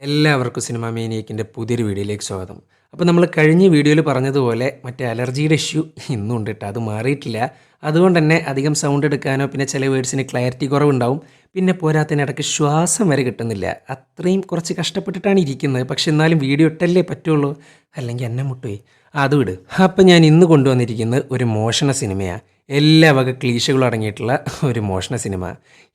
എല്ലാവർക്കും സിനിമ മീനിയക്കിന്റെ പുതിയൊരു വീഡിയോയിലേക്ക് സ്വാഗതം. അപ്പോൾ നമ്മൾ കഴിഞ്ഞ വീഡിയോയിൽ പറഞ്ഞതുപോലെ മറ്റേ അലർജിയുടെ ഇഷ്യൂ ഇന്നും ഉണ്ട് കേട്ടോ. അത് മാറിയിട്ടില്ല. അതുകൊണ്ട് തന്നെ അധികം സൗണ്ട് എടുക്കാനോ പിന്നെ ചില വേർഡ്സിന് ക്ലാരിറ്റി കുറവുണ്ടാവും. പിന്നെ പോരാത്തതിന് ഇടയ്ക്ക് ശ്വാസം വരെ കിട്ടുന്നില്ല. അത്രയും കുറച്ച് കഷ്ടപ്പെട്ടിട്ടാണ് ഇരിക്കുന്നത്. പക്ഷെ എന്നാലും വീഡിയോ ഇട്ടല്ലേ പറ്റുള്ളൂ. അല്ലെങ്കിൽ എന്നെ മുട്ടുപോയി. അത് വിട്. അപ്പം ഞാൻ ഇന്ന് കൊണ്ടുവന്നിരിക്കുന്നത് ഒരു മോഷണ സിനിമയാണ്. എല്ലാ വക ക്ലീശകളും അടങ്ങിയിട്ടുള്ള ഒരു മോഷണ സിനിമ.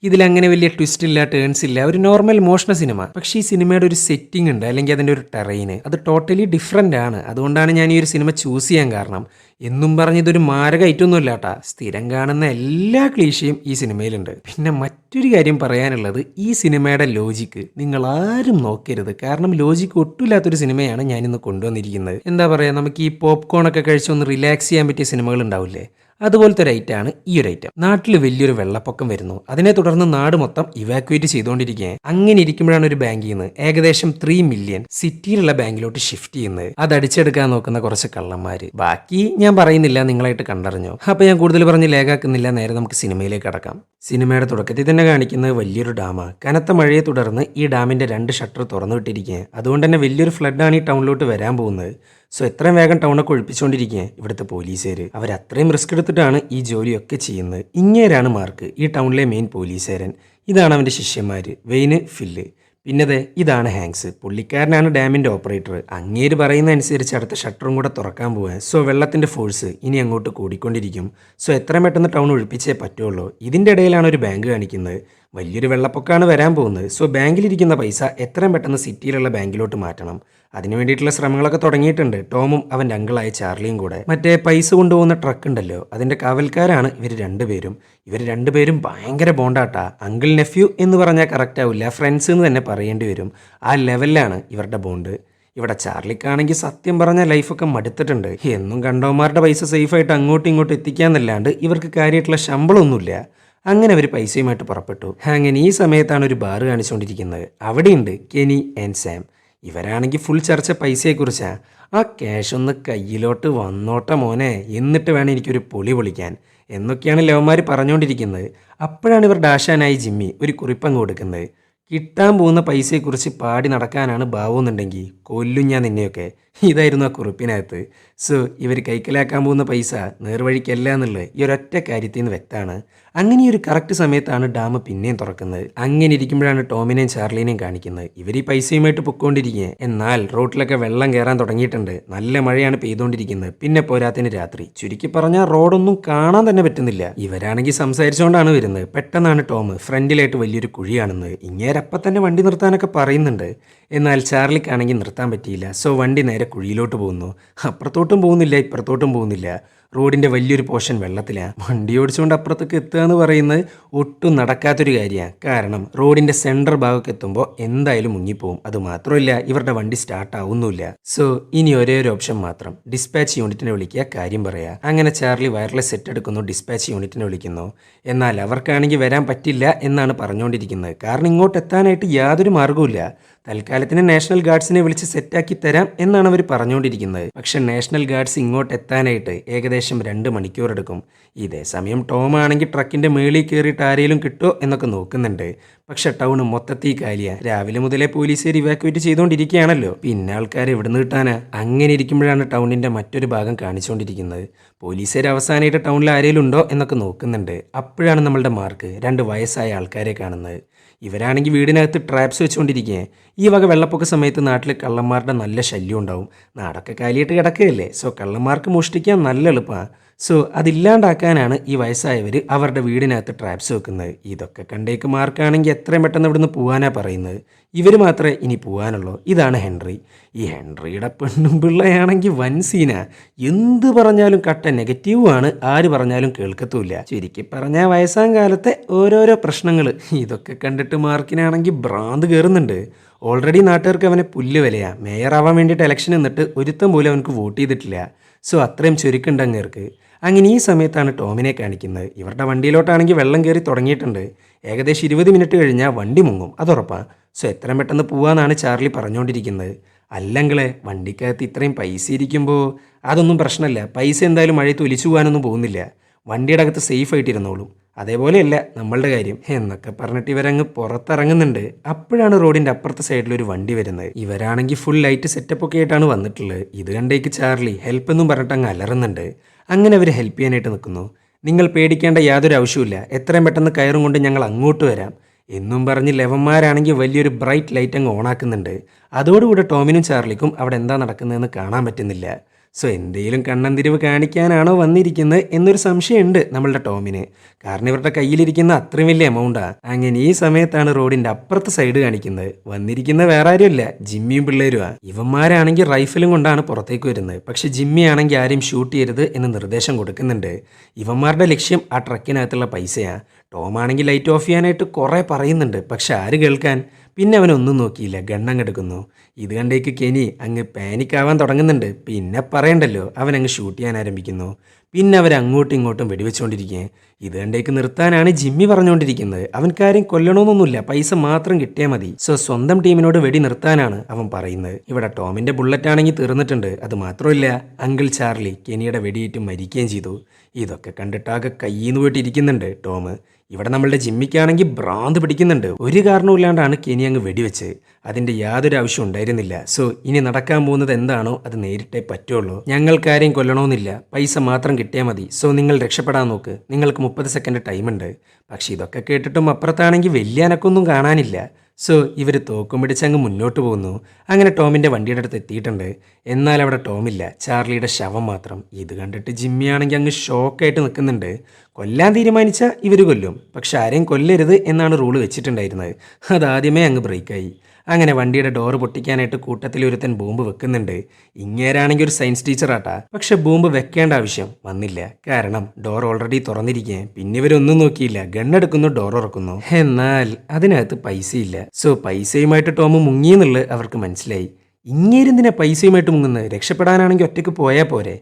ഇതിലങ്ങനെ വലിയ ട്വിസ്റ്റ് ഇല്ല ടേൺസ് ഇല്ല ഒരു നോർമൽ മോഷണ സിനിമ. പക്ഷേ ഈ സിനിമയുടെ ഒരു സെറ്റിംഗ് ഉണ്ട് അല്ലെങ്കിൽ അതിന്റെ ഒരു ടെറൈന് അത് ടോട്ടലി ഡിഫറെന്റ് ആണ്. അതുകൊണ്ടാണ് ഞാൻ ഈ ഒരു സിനിമ ചൂസ് ചെയ്യാൻ കാരണം. എന്നും പറഞ്ഞ് ഇതൊരു മാരക ഐറ്റൊന്നും കേട്ടാ സ്ഥിരം കാണുന്ന എല്ലാ ക്ലീശയും ഈ സിനിമയിലുണ്ട്. പിന്നെ മറ്റൊരു കാര്യം പറയാനുള്ളത് ഈ സിനിമയുടെ ലോജിക്ക് നിങ്ങൾ ആരും നോക്കരുത്. കാരണം ലോജിക്ക് ഒട്ടുമില്ലാത്തൊരു സിനിമയാണ് ഞാനിന്ന് കൊണ്ടുവന്നിരിക്കുന്നത്. എന്താ പറയുക നമുക്ക് ഈ പോപ്കോൺ ഒക്കെ കഴിച്ച് ഒന്ന് റിലാക്സ് ചെയ്യാൻ പറ്റിയ സിനിമകൾ ഉണ്ടാവില്ലേ? അതുപോലത്തെ ഒരു ആണ് ഈ ഒരു ഐറ്റം നാട്ടിൽ വലിയൊരു വെള്ളപ്പൊക്കം വരുന്നു. അതിനെ തുടർന്ന് നാട് മൊത്തം ഇവാക്യുവേറ്റ് ചെയ്തുകൊണ്ടിരിക്കുകയാണ്. അങ്ങനെ ഇരിക്കുമ്പോഴാണ് ഒരു ബാങ്കിൽ നിന്ന് ഏകദേശം ത്രീ മില്യൺ സിറ്റിയിലുള്ള ബാങ്കിലോട്ട് ഷിഫ്റ്റ് ചെയ്യുന്നത്. അത് അടിച്ചെടുക്കാൻ നോക്കുന്ന കുറച്ച് കള്ളന്മാര്. ബാക്കി ഞാൻ പറയുന്നില്ല നിങ്ങളായിട്ട് കണ്ടറിഞ്ഞോ. അപ്പൊ ഞാൻ കൂടുതൽ പറഞ്ഞ് ലേഖാക്കുന്നില്ല നേരെ നമുക്ക് സിനിമയിലേക്ക് കടക്കാം. സിനിമയുടെ തുടക്കത്തിൽ തന്നെ കാണിക്കുന്നത് വലിയൊരു ഡാമാണ് കനത്ത മഴയെ തുടർന്ന് ഈ ഡാമിന്റെ രണ്ട് ഷട്ടർ തുറന്നു വിട്ടിരിക്കുകയാണ് അതുകൊണ്ട് തന്നെ വലിയൊരു ഫ്ലഡാണ് ഈ ടൗണിലോട്ട് വരാൻ പോകുന്നത്. സോ എത്രയും വേഗം ടൗണൊക്കെ ഒഴിപ്പിച്ചുകൊണ്ടിരിക്കുക ഇവിടുത്തെ പോലീസുകാർ അവർ അത്രയും റിസ്ക് എടുത്തിട്ടാണ് ഈ ജോലിയൊക്കെ ചെയ്യുന്നത്. ഇങ്ങേരാണ് മാർക്ക് ഈ ടൗണിലെ മെയിൻ പോലീസുകാരൻ. ഇതാണ് അവന്റെ ശിഷ്യന്മാർ വെയിന് ഫില്ല്. പിന്നതെ ഇതാണ് ഹാങ്സ്. പുള്ളിക്കാരനാണ് ഡാമിന്റെ ഓപ്പറേറ്റർ. അങ്ങേര് പറയുന്ന അനുസരിച്ച് അടുത്ത ഷട്ടറും കൂടെ തുറക്കാൻ പോവാൻ സോ വെള്ളത്തിന്റെ ഫോഴ്സ് ഇനി അങ്ങോട്ട് കൂടിക്കൊണ്ടിരിക്കും. സോ എത്ര പെട്ടെന്ന് ടൗൺ ഒഴിപ്പിച്ചേ പറ്റുള്ളൂ? ഇതിന്റെ ഇടയിലാണ് ഒരു ബാങ്ക് കാണിക്കുന്നത്. വലിയൊരു വെള്ളപ്പൊക്കമാണ് വരാൻ പോകുന്നത്. സോ ബാങ്കിലിരിക്കുന്ന പൈസ എത്രയും പെട്ടെന്ന് സിറ്റിയിലുള്ള ബാങ്കിലോട്ട് മാറ്റണം. അതിനു വേണ്ടിയിട്ടുള്ള ശ്രമങ്ങളൊക്കെ തുടങ്ങിയിട്ടുണ്ട്. ടോമും അവന്റെ അങ്കിളായ ചാർലിയും കൂടെ. മറ്റേ പൈസ കൊണ്ടുപോകുന്ന ട്രക്ക് ഉണ്ടല്ലോ അതിന്റെ കാവൽക്കാരാണ് ഇവർ രണ്ടുപേരും. ഇവർ രണ്ടുപേരും ഭയങ്കര ബോണ്ടാട്ടാ. അങ്കിൾ നെഫ്യൂ എന്ന് പറഞ്ഞാൽ കറക്റ്റ് ആവില്ല. ഫ്രണ്ട്സ് എന്ന് തന്നെ പറയേണ്ടി വരും. ആ ലെവലിലാണ് ഇവരുടെ ബോണ്ട്. ഇവിടെ ചാർലിക്കാണെങ്കിൽ സത്യം പറഞ്ഞ ലൈഫൊക്കെ മടുത്തിട്ടുണ്ട്. എന്നും കണ്ടോമാരുടെ പൈസ സേഫായിട്ട് അങ്ങോട്ടും ഇങ്ങോട്ടും എത്തിക്കാന്നല്ലാണ്ട് ഇവർക്ക് കാര്യമായിട്ടുള്ള ശമ്പളമൊന്നുമില്ല. അങ്ങനെ അവർ പൈസയുമായിട്ട് പുറപ്പെട്ടു. അങ്ങനെ ഈ സമയത്താണ് ഒരു ബാർ കാണിച്ചുകൊണ്ടിരിക്കുന്നത്. അവിടെയുണ്ട് കെനി ആൻഡ് സാം. ഇവരാണെങ്കിൽ ഫുൾ ചർച്ച പൈസയെക്കുറിച്ചാണ് ആ ക്യാഷ് ഒന്ന് കയ്യിലോട്ട് വന്നോട്ടെ മോനെ. എന്നിട്ട് വേണം എനിക്കൊരു പൊളി പൊളിക്കാൻ. എന്നൊക്കെയാണ് ലവന്മാർ പറഞ്ഞുകൊണ്ടിരിക്കുന്നത് അപ്പോഴാണ് ഇവർ ഡാഷാനായി ജിമ്മി ഒരു കുറിപ്പങ്ങ് കൊടുക്കുന്നത്. കിട്ടാൻ പോകുന്ന പൈസയെക്കുറിച്ച് പാടി നടക്കാനാണ് ഭാവമെന്നുണ്ടെങ്കിൽ കൊല്ലും ഞാൻ നിന്നെയൊക്കെ. ഇതായിരുന്നു ആ കുറിപ്പിനകത്ത്. സോ ഇവർ കൈക്കലാക്കാൻ പോകുന്ന പൈസ നേർവഴിക്കല്ല എന്നുള്ളത് ഈ ഒരൊറ്റ കാര്യത്തിൽ നിന്ന് വ്യക്തമാണ്. അങ്ങനെ ഒരു കറക്റ്റ് സമയത്താണ് ഡാം പിന്നെയും തുറക്കുന്നത്. അങ്ങനെ ഇരിക്കുമ്പോഴാണ് ടോമിനെയും ചാർലിനെയും കാണിക്കുന്നത്. ഇവർ ഈ പൈസയുമായിട്ട് പൊക്കോണ്ടിരിക്കുക എന്നാൽ റോഡിലൊക്കെ വെള്ളം കയറാൻ തുടങ്ങിയിട്ടുണ്ട്. നല്ല മഴയാണ് പെയ്തുകൊണ്ടിരിക്കുന്നത്. പിന്നെ പോരാത്തിന് രാത്രി. ചുരുക്കി പറഞ്ഞാൽ റോഡൊന്നും കാണാൻ തന്നെ പറ്റുന്നില്ല. ഇവരാണെങ്കിൽ സംസാരിച്ചുകൊണ്ടാണ് വരുന്നത്. പെട്ടെന്നാണ് ടോം ഫ്രണ്ടിലായിട്ട് വലിയൊരു കുഴി കാണുന്നത് ഇങ്ങേരപ്പം തന്നെ വണ്ടി നിർത്താനൊക്കെ പറയുന്നുണ്ട്. എന്നാൽ ചാർലിക്കാണെങ്കിൽ നിർത്താൻ പറ്റിയില്ല. സോ വണ്ടി നേരെ കുഴിയിലോട്ട് പോകുന്നു. അപ്പുറത്തോട്ടും പോകുന്നില്ല ഇപ്പുറത്തോട്ടും പോകുന്നില്ല. റോഡിന്റെ വലിയൊരു പോർഷൻ വെള്ളത്തിലാണ് വണ്ടി ഓടിച്ചുകൊണ്ട് അപ്പുറത്തേക്ക് എത്തുക എന്ന് പറയുന്നത് ഒട്ടും നടക്കാത്തൊരു കാര്യമാണ് കാരണം റോഡിന്റെ സെന്റർ ഭാഗമൊക്കെ എത്തുമ്പോൾ എന്തായാലും മുങ്ങിപ്പോവും. അത് മാത്രമല്ല ഇവരുടെ വണ്ടി സ്റ്റാർട്ട് ആവുന്നില്ല സോ ഇനി ഒരേ ഒരു ഓപ്ഷൻ മാത്രം. ഡിസ്പാച്ച് യൂണിറ്റിനെ വിളിക്കുക കാര്യം പറയുക അങ്ങനെ ചാർലി വയർലെസ് സെറ്റ് എടുക്കുന്നു ഡിസ്പാച്ച് യൂണിറ്റിനെ വിളിക്കുന്നു. എന്നാൽ അവർക്കാണെങ്കിൽ വരാൻ പറ്റില്ല എന്നാണ് പറഞ്ഞുകൊണ്ടിരിക്കുന്നത്. കാരണം ഇങ്ങോട്ട് എത്താനായിട്ട് യാതൊരു മാർഗവുമില്ല. തൽക്കാലത്തിന് നാഷണൽ ഗാർഡ്സിനെ വിളിച്ച് സെറ്റാക്കി തരാം എന്നാണ് അവർ പറഞ്ഞുകൊണ്ടിരിക്കുന്നത്. പക്ഷെ നാഷണൽ ഗാർഡ്സ് ഇങ്ങോട്ട് എത്താനായിട്ട് ഏകദേശം രണ്ട് മണിക്കൂർ എടുക്കും. ഇതേ സമയം ടോം ആണെങ്കിൽ ട്രക്കിന്റെ മേളിൽ കയറിയിട്ട് ആരെങ്കിലും കിട്ടുമോ എന്നൊക്കെ നോക്കുന്നുണ്ട്. പക്ഷെ ടൗൺ മൊത്തത്തിൽ കാലിയ. രാവിലെ മുതലേ പോലീസുകാർ ഇവാക്യുവേറ്റ് ചെയ്തുകൊണ്ടിരിക്കുകയാണല്ലോ. പിന്നെ ആൾക്കാർ എവിടെ നിന്ന് കിട്ടാനാ. അങ്ങനെ ഇരിക്കുമ്പോഴാണ് ടൗണിന്റെ മറ്റൊരു ഭാഗം കാണിച്ചുകൊണ്ടിരിക്കുന്നത്. പോലീസുകാർ അവസാനമായിട്ട് ടൗണിൽ ആരെങ്കിലും ഉണ്ടോ എന്നൊക്കെ നോക്കുന്നുണ്ട്. അപ്പോഴാണ് നമ്മളുടെ മാർക്ക്. രണ്ട് വയസ്സായ ആൾക്കാരെ കാണുന്നത്. ഇവരാണെങ്കിൽ വീടിനകത്ത് ട്രാപ്സ് വെച്ചുകൊണ്ടിരിക്കുക ഈ വക വെള്ളപ്പൊക്ക സമയത്ത് നാട്ടിൽ കള്ളന്മാരുടെ നല്ല ശല്യം ഉണ്ടാവും. നാടൊക്കെ കാലിയിട്ട് കിടക്കുകയല്ലേ. സോ കള്ളന്മാർക്ക് മോഷ്ടിക്കാൻ നല്ല എളുപ്പമാണ് സോ അതില്ലാണ്ടാക്കാനാണ് ഈ വയസ്സായവർ അവരുടെ വീടിനകത്ത് ട്രാപ്സ് വെക്കുന്നത്. ഇതൊക്കെ കണ്ടേക്ക് മാർക്കാണെങ്കിൽ എത്രയും പെട്ടെന്ന് ഇവിടുന്ന് പോകാനാ പറയുന്നത്. ഇവർ മാത്രമേ ഇനി പോകാനുള്ളൂ ഇതാണ് ഹെൻറി. ഈ ഹെൻറിയുടെ പെണ്ണും പിള്ളയാണെങ്കിൽ വൻ സീന എന്ത് പറഞ്ഞാലും കട്ട നെഗറ്റീവുമാണ് ആര് പറഞ്ഞാലും കേൾക്കത്തുമില്ല. ചുരുക്കി പറഞ്ഞാൽ വയസ്സാം കാലത്തെ ഓരോരോ പ്രശ്നങ്ങൾ ഇതൊക്കെ കണ്ടിട്ട് മാർക്കിനാണെങ്കിൽ ഭ്രാന്ത് കയറുന്നുണ്ട്. ഓൾറെഡി നാട്ടുകാർക്ക് അവനെ പുല്ല് വിലയാണ് മേയർ ആവാൻ വേണ്ടിയിട്ട് ഇലക്ഷൻ നിന്നിട്ട് ഒരുത്തം പോലും അവനക്ക് വോട്ട് ചെയ്തിട്ടില്ല. സോ അത്രയും ചുരുക്കുണ്ട് അങ്ങേർക്ക്. അങ്ങനെ ഈ സമയത്താണ് ടോമിനെ കാണിക്കുന്നത്. ഇവരുടെ വണ്ടിയിലോട്ടാണെങ്കിൽ വെള്ളം കയറി തുടങ്ങിയിട്ടുണ്ട്. ഏകദേശം ഇരുപത് മിനിറ്റ് കഴിഞ്ഞാൽ വണ്ടി മുങ്ങും. അതുറപ്പാണ് സോ എത്രയും പെട്ടെന്ന് പോവാന്നാണ് ചാർലി പറഞ്ഞുകൊണ്ടിരിക്കുന്നത് അല്ലെങ്കിലേ വണ്ടിക്കകത്ത് ഇത്രയും പൈസ ഇരിക്കുമ്പോൾ അതൊന്നും പ്രശ്നമല്ല പൈസ എന്തായാലും മഴയത്ത് ഒലിച്ചു പോകാനൊന്നും പോകുന്നില്ല. വണ്ടിയുടെ അകത്ത് സേഫ് ആയിട്ടിരുന്നോളും. അതേപോലെയല്ല നമ്മളുടെ കാര്യം. എന്നൊക്കെ പറഞ്ഞിട്ട് ഇവരങ്ങ് പുറത്തിറങ്ങുന്നുണ്ട്. അപ്പോഴാണ് റോഡിന്റെ അപ്പുറത്തെ സൈഡിൽ ഒരു വണ്ടി വരുന്നത്. ഇവരാണെങ്കിൽ ഫുൾ ലൈറ്റ് സെറ്റപ്പ് ഒക്കെ ആയിട്ടാണ് വന്നിട്ടുള്ളത്. ഇത് കണ്ടേക്ക് ചാർലി. ഹെൽപ്പ് എന്നും പറഞ്ഞിട്ട് അങ്ങ് അലറുന്നുണ്ട്. അങ്ങനെ അവർ ഹെൽപ്പ് ചെയ്യാനായിട്ട് നിൽക്കുന്നു. നിങ്ങൾ പേടിക്കേണ്ട യാതൊരു ആവശ്യമില്ല എത്രയും പെട്ടെന്ന് കയറും കൊണ്ട് ഞങ്ങൾ അങ്ങോട്ട് വരാം. എന്നും പറഞ്ഞ് ലെവന്മാരാണെങ്കിൽ വലിയൊരു ബ്രൈറ്റ് ലൈറ്റ് അങ്ങ് ഓണാക്കുന്നുണ്ട് അതോടുകൂടി ടോമിനും ചാർലിക്കും അവിടെ എന്താ നടക്കുന്നതെന്ന് കാണാൻ പറ്റുന്നില്ല. സോ എന്തെങ്കിലും കണ്ണന്തിരിവ് കാണിക്കാനാണോ വന്നിരിക്കുന്നത് എന്നൊരു സംശയമുണ്ട് നമ്മളുടെ ടോമിന്. കാരണം ഇവരുടെ കയ്യിലിരിക്കുന്ന അത്രയും വലിയ എമൗണ്ടാണ് അങ്ങനെ ഈ സമയത്താണ് റോഡിന്റെ അപ്പുറത്തെ സൈഡ് കാണിക്കുന്നത്. വന്നിരിക്കുന്ന വേറെ ആരുമില്ല. ജിമ്മിയും പിള്ളേരുമാ ഇവന്മാരാണെങ്കിൽ റൈഫിലും കൊണ്ടാണ് പുറത്തേക്ക് വരുന്നത്. പക്ഷേ ജിമ്മി ആണെങ്കിൽ ആരെയും ഷൂട്ട് ചെയ്യരുത് എന്ന് നിർദ്ദേശം കൊടുക്കുന്നുണ്ട്. ഇവന്മാരുടെ ലക്ഷ്യം ആ ട്രക്കിനകത്തുള്ള പൈസയാ. ടോം ആണെങ്കിൽ ലൈറ്റ് ഓഫ് ചെയ്യാനായിട്ട് കുറേ പറയുന്നുണ്ട്. പക്ഷെ ആര് കേൾക്കാൻ? പിന്നെ അവനൊന്നും നോക്കിയില്ല. ഗണ്ണങ്ങെടുക്കുന്നു ഇത് കണ്ടേക്ക് കെനി അങ്ങ് പാനിക്കാവാൻ തുടങ്ങുന്നുണ്ട്. പിന്നെ പറയണ്ടല്ലോ അവൻ അങ്ങ് ഷൂട്ട് ചെയ്യാൻ ആരംഭിക്കുന്നു. പിന്നെ അവർ അങ്ങോട്ടും ഇങ്ങോട്ടും വെടിവെച്ചുകൊണ്ടിരിക്കുക ഇത് കണ്ടേക്ക് നിർത്താനാണ് ജിമ്മി പറഞ്ഞുകൊണ്ടിരിക്കുന്നത് അവൻ കാര്യം കൊല്ലണമെന്നൊന്നുമില്ല പൈസ മാത്രം കിട്ടിയാൽ മതി. സോ സ്വന്തം ടീമിനോട് വെടി നിർത്താനാണ് അവൻ പറയുന്നത്. ഇവിടെ ടോമിന്റെ ബുള്ളറ്റ് ആണെങ്കിൽ തീർന്നിട്ടുണ്ട്. അത് മാത്രമല്ല അങ്കിൾ ചാർലി കെനിയുടെ വെടിയേറ്റ് മരിക്കുകയും ചെയ്തു. ഇതൊക്കെ കണ്ടിട്ടാകെ കയ്യിന്ന് പോയിട്ട് ഇരിക്കുന്നുണ്ട് ടോം. ഇവിടെ നമ്മളുടെ ജിമ്മിക്കാണെങ്കിൽ ഭ്രാന്ത് പിടിക്കുന്നുണ്ട്. ഒരു കാരണവുമില്ലാണ്ടാണ് കെനി അങ്ങ് വെടിവെച്ച്. അതിന്റെ യാതൊരു ആവശ്യം ഉണ്ടായിരുന്നില്ല. സോ ഇനി നടക്കാൻ പോകുന്നത് എന്താണോ അത് നേരിട്ടേ പറ്റുള്ളൂ. ഞങ്ങൾക്കാരെയും കൊല്ലണമെന്നില്ല പൈസ മാത്രം കിട്ടിയാൽ മതി. സോ നിങ്ങൾ രക്ഷപ്പെടാൻ നോക്ക്. നിങ്ങൾക്ക് മുപ്പത് സെക്കൻഡ് ടൈമുണ്ട് പക്ഷെ ഇതൊക്കെ കേട്ടിട്ടും അപ്പുറത്താണെങ്കിൽ വലിയ അനക്കൊന്നും കാണാനില്ല. സോ ഇവർ തോക്കും പിടിച്ചങ്ങ് മുന്നോട്ട് പോകുന്നു. അങ്ങനെ ടോമിന്റെ വണ്ടിയുടെ അടുത്ത് എത്തിയിട്ടുണ്ട്. എന്നാൽ അവിടെ ടോമില്ല. ചാർലിയുടെ ശവം മാത്രം. ഇത് കണ്ടിട്ട് ജിമ്മിയാണെങ്കിൽ അങ്ങ് ഷോക്കായിട്ട് നിൽക്കുന്നുണ്ട്. കൊല്ലാൻ തീരുമാനിച്ചാൽ ഇവർ കൊല്ലും. പക്ഷെ ആരെയും കൊല്ലരുത് എന്നാണ് റൂൾ വെച്ചിട്ടുണ്ടായിരുന്നത്. അതാദ്യമേ അങ്ങ് ബ്രേക്കായി അങ്ങനെ വണ്ടിയുടെ ഡോറ് പൊട്ടിക്കാനായിട്ട് കൂട്ടത്തിൽ ഒരുത്തൻ ബോംബ് വെക്കുന്നുണ്ട്. ഇങ്ങേരാണെങ്കിൽ ഒരു സയൻസ് ടീച്ചറാട്ടാ പക്ഷെ ബോംബ് വെക്കേണ്ട ആവശ്യം വന്നില്ല. കാരണം ഡോർ ഓൾറെഡി തുറന്നിരിക്കേ. പിന്നെ ഇവരൊന്നും നോക്കിയില്ല. ഗണ്ണെടുക്കുന്നു ഡോർ ഉറക്കുന്നു. എന്നാൽ അതിനകത്ത് പൈസയില്ല. സോ പൈസയുമായിട്ട് ടോം മുങ്ങിയെന്നുള്ളത് അവർക്ക് മനസ്സിലായി. ഇങ്ങേരെന്തിനാ പൈസയുമായിട്ട് മുങ്ങുന്നത്? രക്ഷപ്പെടാനാണെങ്കിൽ ഒറ്റയ്ക്ക് പോയാൽ പോരെ.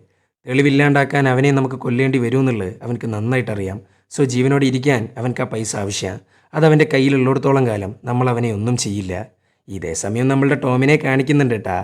തെളിവില്ലാണ്ടാക്കാൻ അവനെ നമുക്ക് കൊല്ലേണ്ടി വരുമെന്നുള്ളത് അവനക്ക് നന്നായിട്ട് അറിയാം. സോ ജീവനോടെ ഇരിക്കാൻ അവൻക്ക് ആ പൈസ ആവശ്യമാണ് അതവന്റെ കയ്യിലുള്ളിടത്തോളം കാലം നമ്മൾ അവനെ ഒന്നും ചെയ്യില്ല. ഇതേ സമയം നമ്മളുടെ ടോമിനെ കാണിക്കുന്നുണ്ട് കേട്ടാ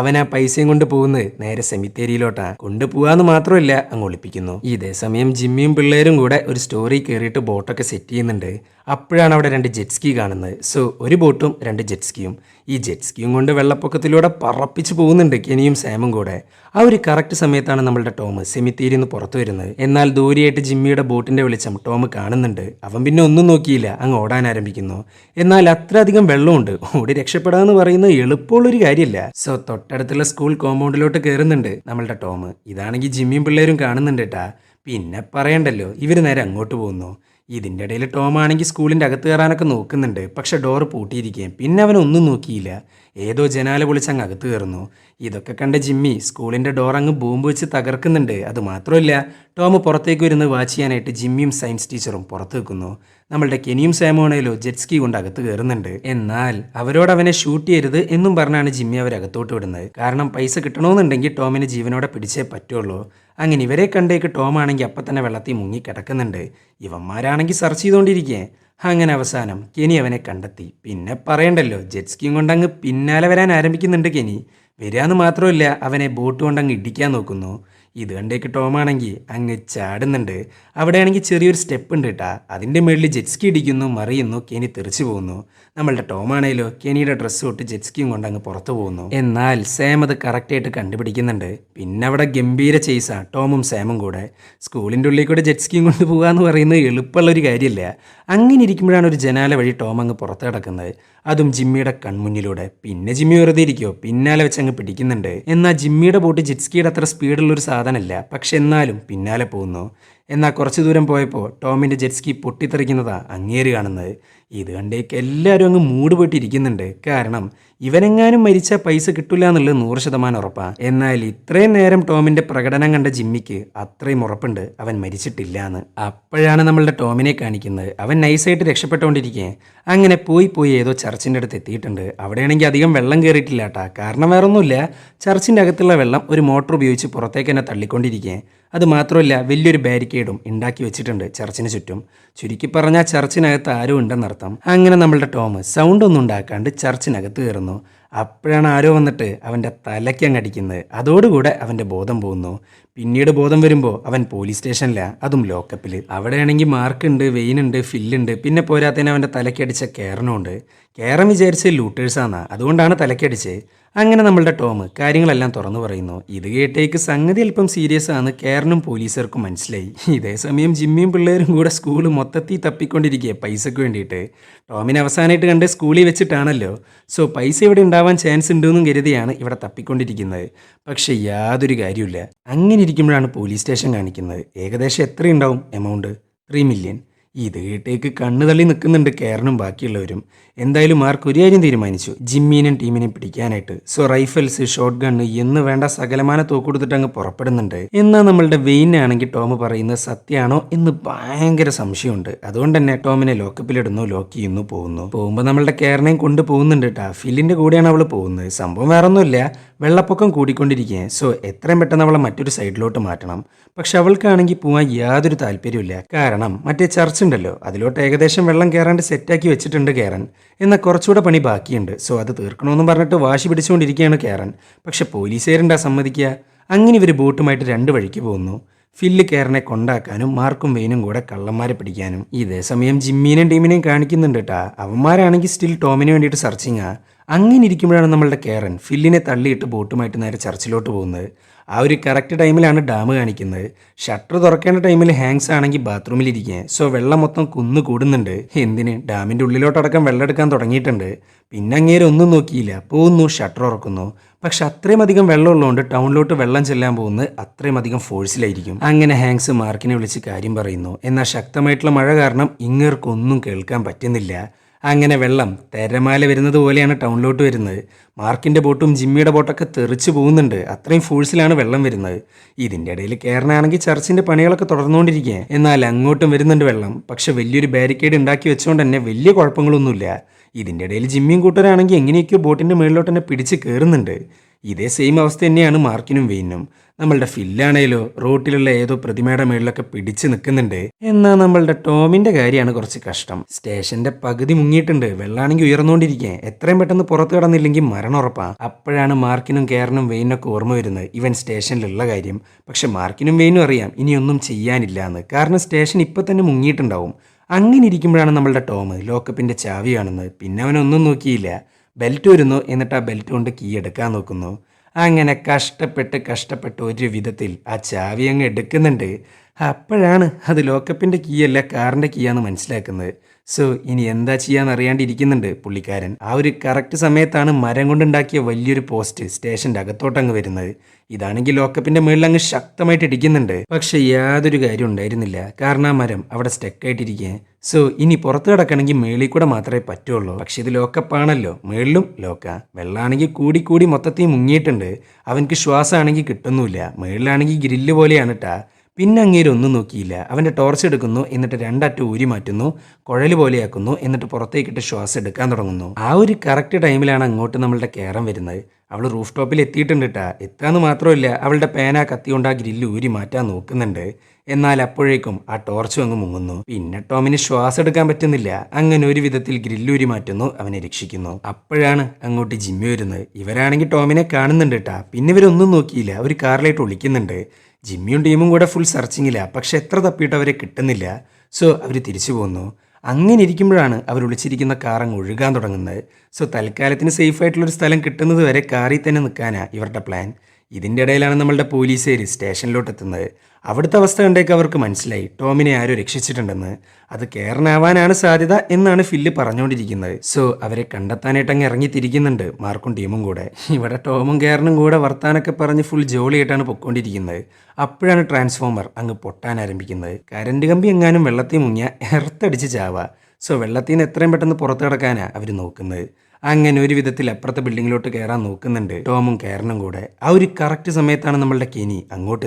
അവൻ ആ പൈസയും കൊണ്ട് പോകുന്നത് നേരെ സെമിത്തേരിയിലോട്ടാ കൊണ്ടുപോകാന്ന് മാത്രമല്ല അങ്ങ് ഒളിപ്പിക്കുന്നു. ഇതേ സമയം ജിമ്മിയും പിള്ളേരും കൂടെ ഒരു സ്റ്റോറി കയറിയിട്ട് ബോട്ടൊക്കെ സെറ്റ് ചെയ്യുന്നുണ്ട്. അപ്പോഴാണ് അവിടെ രണ്ട് ജെറ്റ്സ്കി കാണുന്നത്. സോ ഒരു ബോട്ടും രണ്ട് ജെറ്റ്സ്കിയും ഈ ജെറ്റ്സ്കിയും കൊണ്ട് വെള്ളപ്പൊക്കത്തിലൂടെ പറപ്പിച്ച് പോകുന്നുണ്ട് കെനിയും സാമും കൂടെ. ആ ഒരു കറക്റ്റ് സമയത്താണ് നമ്മളുടെ ടോം സെമിത്തേരിയിൽ നിന്ന് പുറത്തു വരുന്നത്. എന്നാൽ ദൂരെയായിട്ട് ജിമ്മിയുടെ ബോട്ടിന്റെ വെളിച്ചം ടോം കാണുന്നുണ്ട്. അവൻ പിന്നെ ഒന്നും നോക്കിയില്ല അങ്ങ് ഓടാൻ ആരംഭിക്കുന്നു. എന്നാൽ അത്രയധികം വെള്ളമുണ്ട്. ഓടി രക്ഷപ്പെടാന്ന് പറയുന്നത് എളുപ്പമുള്ളൊരു കാര്യമില്ല സോ തൊട്ടടുത്തുള്ള സ്കൂൾ കോമ്പൗണ്ടിലോട്ട് കയറുന്നുണ്ട് നമ്മളുടെ ടോം. ഇതാണെങ്കിൽ ജിമ്മിയും പിള്ളേരും കാണുന്നുണ്ട് കേട്ടാ പിന്നെ പറയണ്ടല്ലോ ഇവർ നേരെ അങ്ങോട്ട് പോകുന്നു. ഇതിന്റെ ഇടയിൽ ടോം ആണെങ്കിൽ സ്കൂളിന്റെ അകത്ത് കയറാനൊക്കെ നോക്കുന്നുണ്ട്. പക്ഷേ ഡോർ പൂട്ടിയിരിക്കുകയും പിന്നെ അവൻ ഒന്നും നോക്കിയില്ല. ഏതോ ജനാല പൊളിച്ച് അങ്ങ് അകത്ത് കയറുന്നു. ഇതൊക്കെ കണ്ട ജിമ്മി സ്കൂളിന്റെ ഡോർ അങ്ങ് ബോംബ് വെച്ച് തകർക്കുന്നുണ്ട്. അത് മാത്രമല്ല ടോം പുറത്തേക്ക് വരുന്നത് വാച്ച് ചെയ്യാനായിട്ട് ജിമ്മിയും സയൻസ് ടീച്ചറും പുറത്ത് വെക്കുന്നു നമ്മളുടെ കെനിയും സാമോണയിലോ ജെറ്റ്സ്കി കൊണ്ട് അകത്ത് കയറുന്നുണ്ട്. എന്നാൽ അവരോട് അവനെ ഷൂട്ട് ചെയ്യരുത് എന്നും പറഞ്ഞാണ് ജിമ്മി അവർ അകത്തോട്ട് വിടുന്നത്. കാരണം പൈസ കിട്ടണമെന്നുണ്ടെങ്കിൽ ടോമിന് ജീവനോടെ പിടിച്ചേ പറ്റുള്ളൂ. അങ്ങനെ ഇവരെ കണ്ടേക്ക് ടോം ആണെങ്കിൽ അപ്പം തന്നെ വെള്ളത്തിൽ മുങ്ങി കിടക്കുന്നുണ്ട്. ഇവന്മാരാണെങ്കിൽ സെർച്ച് ചെയ്തുകൊണ്ടിരിക്കേ അങ്ങനെ അവസാനം കെനി അവനെ കണ്ടെത്തി. പിന്നെ പറയണ്ടല്ലോ ജെറ്റ്സ്കിയും കൊണ്ടങ്ങ് പിന്നാലെ വരാൻ ആരംഭിക്കുന്നുണ്ട് കെനി. വരാന്ന് മാത്രമല്ല അവനെ ബോട്ട് കൊണ്ടങ്ങ് ഇടിക്കാൻ നോക്കുന്നു. ഇത് കണ്ടേക്ക് ടോമാണെങ്കിൽ അങ്ങ് ചാടുന്നുണ്ട്. അവിടെയാണെങ്കിൽ ചെറിയൊരു സ്റ്റെപ്പ് ഉണ്ട് കേട്ടാ അതിന്റെ മുകളിൽ ജെറ്റ്സ്കി ഇടിക്കുന്നു മറിയുന്നു കെനി തെറിച്ചു പോകുന്നു. നമ്മളുടെ ടോമാണേലോ കെനിയുടെ ഡ്രസ്സ് തൊട്ട് ജെറ്റ്സ്കിയും കൊണ്ട് അങ്ങ് പുറത്തു പോകുന്നു. എന്നാൽ സാം അത് കറക്റ്റായിട്ട് കണ്ടുപിടിക്കുന്നുണ്ട്. പിന്നെ അവിടെ ഗംഭീര ചെയ്സാ ടോമും സാമും കൂടെ സ്കൂളിന്റെ ഉള്ളിൽ കൂടെ ജെറ്റ്സ്കിയും കൊണ്ട് പോകാന്ന് പറയുന്നത് എളുപ്പമുള്ളൊരു കാര്യമില്ല. അങ്ങനെ ഇരിക്കുമ്പോഴാണ് ഒരു ജനാല വഴി ടോം അങ്ങ് പുറത്ത് കിടക്കുന്നത്. അതും ജിമ്മിയുടെ കൺമുന്നിലൂടെ. പിന്നെ ജിമ്മി വെറുതെ ഇരിക്കുമോ പിന്നാലെ വെച്ച് അങ്ങ് പിടിക്കുന്നുണ്ട്. എന്നാൽ ജിമ്മിയുടെ ബോട്ട് ജെറ്റ്സ്കിയുടെ അത്ര സ്പീഡുള്ള ഒരു സാധനമല്ല. പക്ഷെ എന്നാലും പിന്നാലെ പോകുന്നു. എന്നാൽ കുറച്ച് ദൂരം പോയപ്പോൾ ടോമിന്റെ ജെറ്റ്സ്കി പൊട്ടിത്തെറിക്കുന്നതാണ് അങ്ങേര് കാണുന്നത്. ഇത് കണ്ടേക്ക് എല്ലാവരും അങ്ങ് മൂട് പോയിട്ടിരിക്കുന്നുണ്ട് കാരണം ഇവനെങ്ങാനും മരിച്ച പൈസ കിട്ടില്ല എന്നുള്ളത് നൂറ് ശതമാനം ഉറപ്പാണ് എന്നാൽ ഇത്രയും നേരം ടോമിന്റെ പ്രകടനം കണ്ട ജിമ്മിക്ക് അത്രയും ഉറപ്പുണ്ട്. അവൻ മരിച്ചിട്ടില്ല എന്ന്. അപ്പോഴാണ് നമ്മളുടെ ടോമിനെ കാണിക്കുന്നത്. അവൻ നൈസായിട്ട് രക്ഷപ്പെട്ടുകൊണ്ടിരിക്കേ അങ്ങനെ പോയി പോയി ഏതോ ചർച്ചിന്റെ അടുത്ത് എത്തിയിട്ടുണ്ട്. അവിടെയാണെങ്കിൽ അധികം വെള്ളം കയറിയിട്ടില്ല കേട്ടാ കാരണം വേറൊന്നുമില്ല. ചർച്ചിന്റെ അകത്തുള്ള വെള്ളം ഒരു മോട്ടോർ ഉപയോഗിച്ച് പുറത്തേക്ക് തന്നെ തള്ളിക്കൊണ്ടിരിക്കേ അത് മാത്രമല്ല വലിയൊരു ബാരിക്കേഡും ഉണ്ടാക്കി വെച്ചിട്ടുണ്ട് ചർച്ചിന് ചുറ്റും. ചുരുക്കി പറഞ്ഞാൽ ചർച്ചിനകത്ത് ആരും ഉണ്ടെന്നർത്ഥം അങ്ങനെ നമ്മളുടെ ടോം സൗണ്ട് ഒന്നും ഉണ്ടാക്കാണ്ട് ചർച്ചിനകത്ത് കയറുന്നു. അപ്പോഴാണ് ആരോ വന്നിട്ട് അവന്റെ തലയ്ക്കങ്ങടിക്കുന്നത് അതോടുകൂടെ അവന്റെ ബോധം പോകുന്നു. പിന്നീട് ബോധം വരുമ്പോൾ അവൻ പോലീസ് സ്റ്റേഷനിലാണ് അതും ലോക്കപ്പിൽ അവിടെയാണെങ്കിൽ മാർക്കുണ്ട് വെയിനുണ്ട് ഫില്ലുണ്ട് പിന്നെ പോരാത്തതിന് അവന്റെ തലയ്ക്കടിച്ച കേരനുണ്ട് കേരൻ വിചാരിച്ച് ലൂട്ടേഴ്സാന്നാ അതുകൊണ്ടാണ് തലയ്ക്കടിച്ച്. അങ്ങനെ നമ്മളുടെ ടോം കാര്യങ്ങളെല്ലാം തുറന്നു പറയുന്നു. ഇത് കേട്ടേക്ക് സംഗതി അല്പം സീരിയസ് ആണ് കേരനും പോലീസുകാർക്കും മനസ്സിലായി. ഇതേ സമയം ജിമ്മിയും പിള്ളേരും കൂടെ സ്കൂൾ മൊത്തത്തിൽ തപ്പിക്കൊണ്ടിരിക്കുക പൈസയ്ക്ക് വേണ്ടിയിട്ട്. ടോമിനെ അവസാനമായിട്ട് കണ്ട് സ്കൂളിൽ വെച്ചിട്ടാണല്ലോ. സോ പൈസ ഇവിടെ ഉണ്ടാവാൻ ചാൻസ് ഉണ്ടെന്നും കരുതിയാണ് ഇവിടെ തപ്പിക്കൊണ്ടിരിക്കുന്നത്. പക്ഷേ യാതൊരു കാര്യമില്ല അങ്ങനെ ഇരിക്കുമ്പോഴാണ് പോലീസ് സ്റ്റേഷൻ കാണിക്കുന്നത്. ഏകദേശം എത്രയുണ്ടാവും എമൗണ്ട് ത്രീ മില്യൺ ഇത് കേട്ടേക്ക് കണ്ണു തള്ളി നിൽക്കുന്നുണ്ട് കേരനും ബാക്കിയുള്ളവരും. എന്തായാലും മാർക്ക് ഒരു കാര്യം തീരുമാനിച്ചു. ജിമ്മീനും ടീമിനെയും പിടിക്കാനായിട്ട്. സോ റൈഫിൾസ് ഷോട്ട് ഗണ്ണ് എന്ന് വേണ്ട സകലമാന തോക്കെടുത്തിട്ട് അങ്ങ് പുറപ്പെടുന്നുണ്ട്. എന്നാൽ നമ്മളുടെ വെയിനാണെങ്കിൽ ടോം പറയുന്നത് സത്യമാണോ എന്ന് ഭയങ്കര സംശയമുണ്ട്. അതുകൊണ്ട് തന്നെ ടോമിനെ ലോക്കപ്പിലിടുന്നു ലോക്ക് ചെയ്യുന്നു പോകുന്നു. പോകുമ്പോൾ നമ്മളുടെ കേരളയും കൊണ്ട് പോകുന്നുണ്ട് കേട്ടാ ഫില്ലിന്റെ കൂടെയാണ് അവൾ പോകുന്നത്. സംഭവം വേറെ ഒന്നുമില്ല വെള്ളപ്പൊക്കം കൂടിക്കൊണ്ടിരിക്കുക സോ എത്രയും പെട്ടെന്ന് അവളെ മറ്റൊരു സൈഡിലോട്ട് മാറ്റണം. പക്ഷെ അവൾക്കാണെങ്കിൽ പോകാൻ യാതൊരു താല്പര്യമില്ല കാരണം മറ്റേ ചർച്ച് ഉണ്ടല്ലോ. അതിലോട്ട് ഏകദേശം വെള്ളം കയറാണ്ട് സെറ്റാക്കി വെച്ചിട്ടുണ്ട് കേരൻ എന്നാൽ കുറച്ചുകൂടെ പണി ബാക്കിയുണ്ട്. സോ അത് തീർക്കണമെന്നും പറഞ്ഞിട്ട് വാശി പിടിച്ചുകൊണ്ടിരിക്കുകയാണ് കേരൻ. പക്ഷെ പോലീസുകാരുണ്ടാ സമ്മതിക്കുക? അങ്ങനെ ഇവർ ബോട്ടുമായിട്ട് രണ്ട് വഴിക്ക് പോകുന്നു. ഫില്ല് കേരനെ കൊണ്ടാക്കാനും മാർക്കും വെയിനും കൂടെ കള്ളന്മാരെ പിടിക്കാനും. ഇതേ സമയം ജിമ്മീനെയും ടീമിനെയും കാണിക്കുന്നുണ്ട് കേട്ടാ അവന്മാരാണെങ്കിൽ സ്റ്റിൽ ടോമിന് വേണ്ടിയിട്ട് സെർച്ചിങ്ങാ. അങ്ങനെ ഇരിക്കുമ്പോഴാണ് നമ്മളുടെ കേരൻ ഫില്ലിനെ തള്ളിയിട്ട് ബോട്ടുമായിട്ട് നേരെ ചർച്ചിലോട്ട് പോകുന്നത്. ആ ഒരു കറക്റ്റ് ടൈമിലാണ് ഡാം കാണിക്കുന്നത്. ഷട്ടർ തുറക്കേണ്ട ടൈമിൽ ഹാങ്സ് ആണെങ്കിൽ ബാത്റൂമിലിരിക്കുക സോ വെള്ളം മൊത്തം കുന്നു കൂടുന്നുണ്ട്. എന്തിന്? ഡാമിന്റെ ഉള്ളിലോട്ടടക്കം വെള്ളം എടുക്കാൻ തുടങ്ങിയിട്ടുണ്ട്. പിന്നെ അങ്ങേരെ ഒന്നും നോക്കിയില്ല. പോകുന്നു ഷട്ടർ ഉറക്കുന്നു പക്ഷെ അത്രയും അധികം വെള്ളം ഉള്ളതുകൊണ്ട് ടൗണിലോട്ട് വെള്ളം ചെല്ലാൻ പോകുന്നത് അത്രയും അധികം ഫോഴ്സിലായിരിക്കും അങ്ങനെ ഹാങ്സ് മാർക്കിനെ വിളിച്ച് കാര്യം പറയുന്നു. എന്നാൽ ശക്തമായിട്ടുള്ള മഴ കാരണം ഇങ്ങേർക്കൊന്നും കേൾക്കാൻ പറ്റുന്നില്ല. അങ്ങനെ വെള്ളം തെരമാല വരുന്നത് പോലെയാണ് ടൗണിലോട്ട് വരുന്നത്. മാർക്കിന്റെ ബോട്ടും ജിമ്മിയുടെ ബോട്ടൊക്കെ തെറിച്ച് പോകുന്നുണ്ട്. അത്രയും ഫോഴ്സിലാണ് വെള്ളം വരുന്നത്. ഇതിന്റെ ഇടയിൽ കയറണമാണെങ്കിൽ ചർച്ചിന്റെ പണികളൊക്കെ തുടർന്നുകൊണ്ടിരിക്കുക എന്നാൽ അങ്ങോട്ടും വരുന്നുണ്ട് വെള്ളം. പക്ഷെ വലിയൊരു ബാരിക്കേഡ് ഉണ്ടാക്കി വെച്ചുകൊണ്ട് തന്നെ വലിയ കുഴപ്പങ്ങളൊന്നുമില്ല. ഇതിന്റെ ഇടയിൽ ജിമ്മിയും കൂട്ടരാണെങ്കിൽ എങ്ങനെയൊക്കെയോ ബോട്ടിന്റെ മുകളിലോട്ട് തന്നെ പിടിച്ച് കയറുന്നുണ്ട് ഇതേ സെയിം അവസ്ഥ തന്നെയാണ് മാർക്കിനും വെയിനും. നമ്മളുടെ ഫില്ലാണേലോ റോട്ടിലുള്ള ഏതോ പ്രതിമയുടെ മേളിലൊക്കെ പിടിച്ച് നിൽക്കുന്നുണ്ട് എന്നാൽ നമ്മളുടെ ടോമിന്റെ കാര്യമാണ് കുറച്ച് കഷ്ടം. സ്റ്റേഷന്റെ പകുതി മുങ്ങിയിട്ടുണ്ട്. വെള്ളാണെങ്കിൽ ഉയർന്നുകൊണ്ടിരിക്കേ. എത്രയും പെട്ടെന്ന് പുറത്തു കടന്നില്ലെങ്കിൽ മരണം ഉറപ്പാ. അപ്പോഴാണ് മാർക്കിനും കേരനും വെയിനൊക്കെ ഓർമ്മ വരുന്നത്. ഇവൻ സ്റ്റേഷനിലുള്ള കാര്യം. പക്ഷെ മാർക്കിനും വെയിനും അറിയാം. ഇനിയൊന്നും ചെയ്യാനില്ല എന്ന് കാരണം സ്റ്റേഷൻ ഇപ്പൊ തന്നെ മുങ്ങിയിട്ടുണ്ടാവും. അങ്ങനെ ഇരിക്കുമ്പോഴാണ് നമ്മളുടെ ടോം ലോക്കപ്പിന്റെ ചാവി കാണുന്നത് പിന്നെ അവനൊന്നും നോക്കിയില്ല. ബെൽറ്റ് വരുന്നു. എന്നിട്ട് ആ ബെൽറ്റ് കൊണ്ട് കീ എടുക്കാൻ നോക്കുന്നു. അങ്ങനെ കഷ്ടപ്പെട്ട് കഷ്ടപ്പെട്ട് ഒരു വിധത്തിൽ ആ ചാവി അങ്ങ് എടുക്കുന്നുണ്ട്. അപ്പോഴാണ് അത് ലോക്കപ്പിന്റെ കീ അല്ല കാറിന്റെ കീ ആണെന്ന് മനസ്സിലാക്കുന്നത്. സോ ഇനി എന്താ ചെയ്യാന്ന് അറിയാണ്ടിരിക്കുന്നുണ്ട് പുള്ളിക്കാരൻ. ആ ഒരു കറക്റ്റ് സമയത്താണ് മരം കൊണ്ടുണ്ടാക്കിയ വലിയൊരു പോസ്റ്റ് സ്റ്റേഷന്റെ അകത്തോട്ടങ്ങ് വരുന്നത്. ഇതാണെങ്കിൽ ലോക്കപ്പിന്റെ മുകളിൽ അങ്ങ് ശക്തമായിട്ട് ഇടിക്കുന്നുണ്ട്. പക്ഷേ യാതൊരു കാര്യം ഉണ്ടായിരുന്നില്ല. കാരണം ആ മരം അവിടെ സ്റ്റക്കായിട്ടിരിക്കുക സോ ഇനി പുറത്ത് കിടക്കണമെങ്കിൽ മേളിൽ കൂടെ മാത്രമേ പറ്റുള്ളൂ. പക്ഷെ ഇത് ലോക്കപ്പാണല്ലോ. മേളിലും ലോക്ക. വെള്ളമാണെങ്കിൽ കൂടി കൂടി മൊത്തത്തിൽ മുങ്ങിയിട്ടുണ്ട്. അവനക്ക് ശ്വാസമാണെങ്കിൽ കിട്ടുന്നില്ല മേളിലാണെങ്കിൽ ഗ്രില്ല് പോലെയാണ് ട്ടാ. പിന്നെ അങ്ങേര് ഒന്നും നോക്കിയില്ല. അവന്റെ ടോർച്ച് എടുക്കുന്നു എന്നിട്ട് രണ്ടറ്റം ഊരി മാറ്റുന്നു കുഴൽ പോലെയാക്കുന്നു എന്നിട്ട് പുറത്തേക്കിട്ട് ശ്വാസം എടുക്കാൻ തുടങ്ങുന്നു. ആ ഒരു കറക്റ്റ് ടൈമിലാണ് അങ്ങോട്ട് നമ്മളുടെ കയറാൻ വരുന്നത്. അവൾ റൂഫ് ടോപ്പിൽ എത്തിയിട്ടുണ്ട് കേട്ടാ എത്താന്ന് മാത്രമല്ല അവളുടെ പേന കത്തി കൊണ്ട് ആ ഗ്രില്ല് ഊരി മാറ്റാൻ നോക്കുന്നുണ്ട്. എന്നാൽ അപ്പോഴേക്കും ആ ടോർച്ചും അങ്ങ് മുങ്ങുന്നു. പിന്നെ ടോമിന് ശ്വാസം എടുക്കാൻ പറ്റുന്നില്ല. അങ്ങനെ ഒരു വിധത്തിൽ ഗ്രില്ലൂരി മാറ്റുന്നു അവനെ രക്ഷിക്കുന്നു. അപ്പോഴാണ് അങ്ങോട്ട് ജിമ്മി വരുന്നത്. ഇവരാണെങ്കിൽ ടോമിനെ കാണുന്നുണ്ട് കേട്ടാ പിന്നെ ഇവരൊന്നും നോക്കിയില്ല. ഒരു കാറിലായിട്ട് ഒളിക്കുന്നുണ്ട്. ജിമ്മിയും ടീമും കൂടെ ഫുൾ സെർച്ചിങ്ങില്ല പക്ഷെ എത്ര തപ്പിയിട്ട് അവരെ കിട്ടുന്നില്ല. സോ അവർ തിരിച്ചു പോകുന്നു അങ്ങനെ ഇരിക്കുമ്പോഴാണ് അവർ വിളിച്ചിരിക്കുന്ന കാർ അങ്ങ് ഒഴുകാൻ തുടങ്ങുന്നത്. സോ തൽക്കാലത്തിന് സേഫ് ആയിട്ടുള്ളൊരു സ്ഥലം കിട്ടുന്നത് വരെ കാറിൽ തന്നെ നിൽക്കാനാണ് ഇവരുടെ പ്ലാൻ ഇതിന്റെ ഇടയിലാണ് നമ്മളുടെ പോലീസുകാർ സ്റ്റേഷനിലോട്ട് എത്തുന്നത് അവിടുത്തെ അവസ്ഥ കണ്ടേക്ക് അവർക്ക് മനസ്സിലായി. ടോമിനെ ആരോ രക്ഷിച്ചിട്ടുണ്ടെന്ന്. അത് കേരനാവാനാണ് സാധ്യത എന്നാണ് ഫില്ല് പറഞ്ഞുകൊണ്ടിരിക്കുന്നത്. സോ അവരെ കണ്ടെത്താനായിട്ട് അങ്ങ് ഇറങ്ങിത്തിരിക്കുന്നുണ്ട് മാർക്കും ടീമും കൂടെ. ഇവിടെ ടോമും കേറനും കൂടെ വർത്താനൊക്കെ പറഞ്ഞ് ഫുൾ ജോളിയായിട്ടാണ് പൊക്കോണ്ടിരിക്കുന്നത്. അപ്പോഴാണ് ട്രാൻസ്ഫോമർ അങ്ങ് പൊട്ടാൻ ആരംഭിക്കുന്നത്. കരണ്ട് കമ്പി എങ്ങാനും വെള്ളത്തിൽ മുങ്ങിയ എർത്തടിച്ച് ചാവുക സോ വെള്ളത്തിൽ നിന്ന് എത്രയും പെട്ടെന്ന് പുറത്ത് കിടക്കാനാണ് അവർ നോക്കുന്നത്. അങ്ങനെ ഒരു വിധത്തിൽ അപ്പുറത്തെ ബിൽഡിങ്ങിലോട്ട് കയറാൻ നോക്കുന്നുണ്ട് ടോമും കയറനും കൂടെ. ആ ഒരു കറക്റ്റ് സമയത്താണ് നമ്മളുടെ കെനി അങ്ങോട്ട്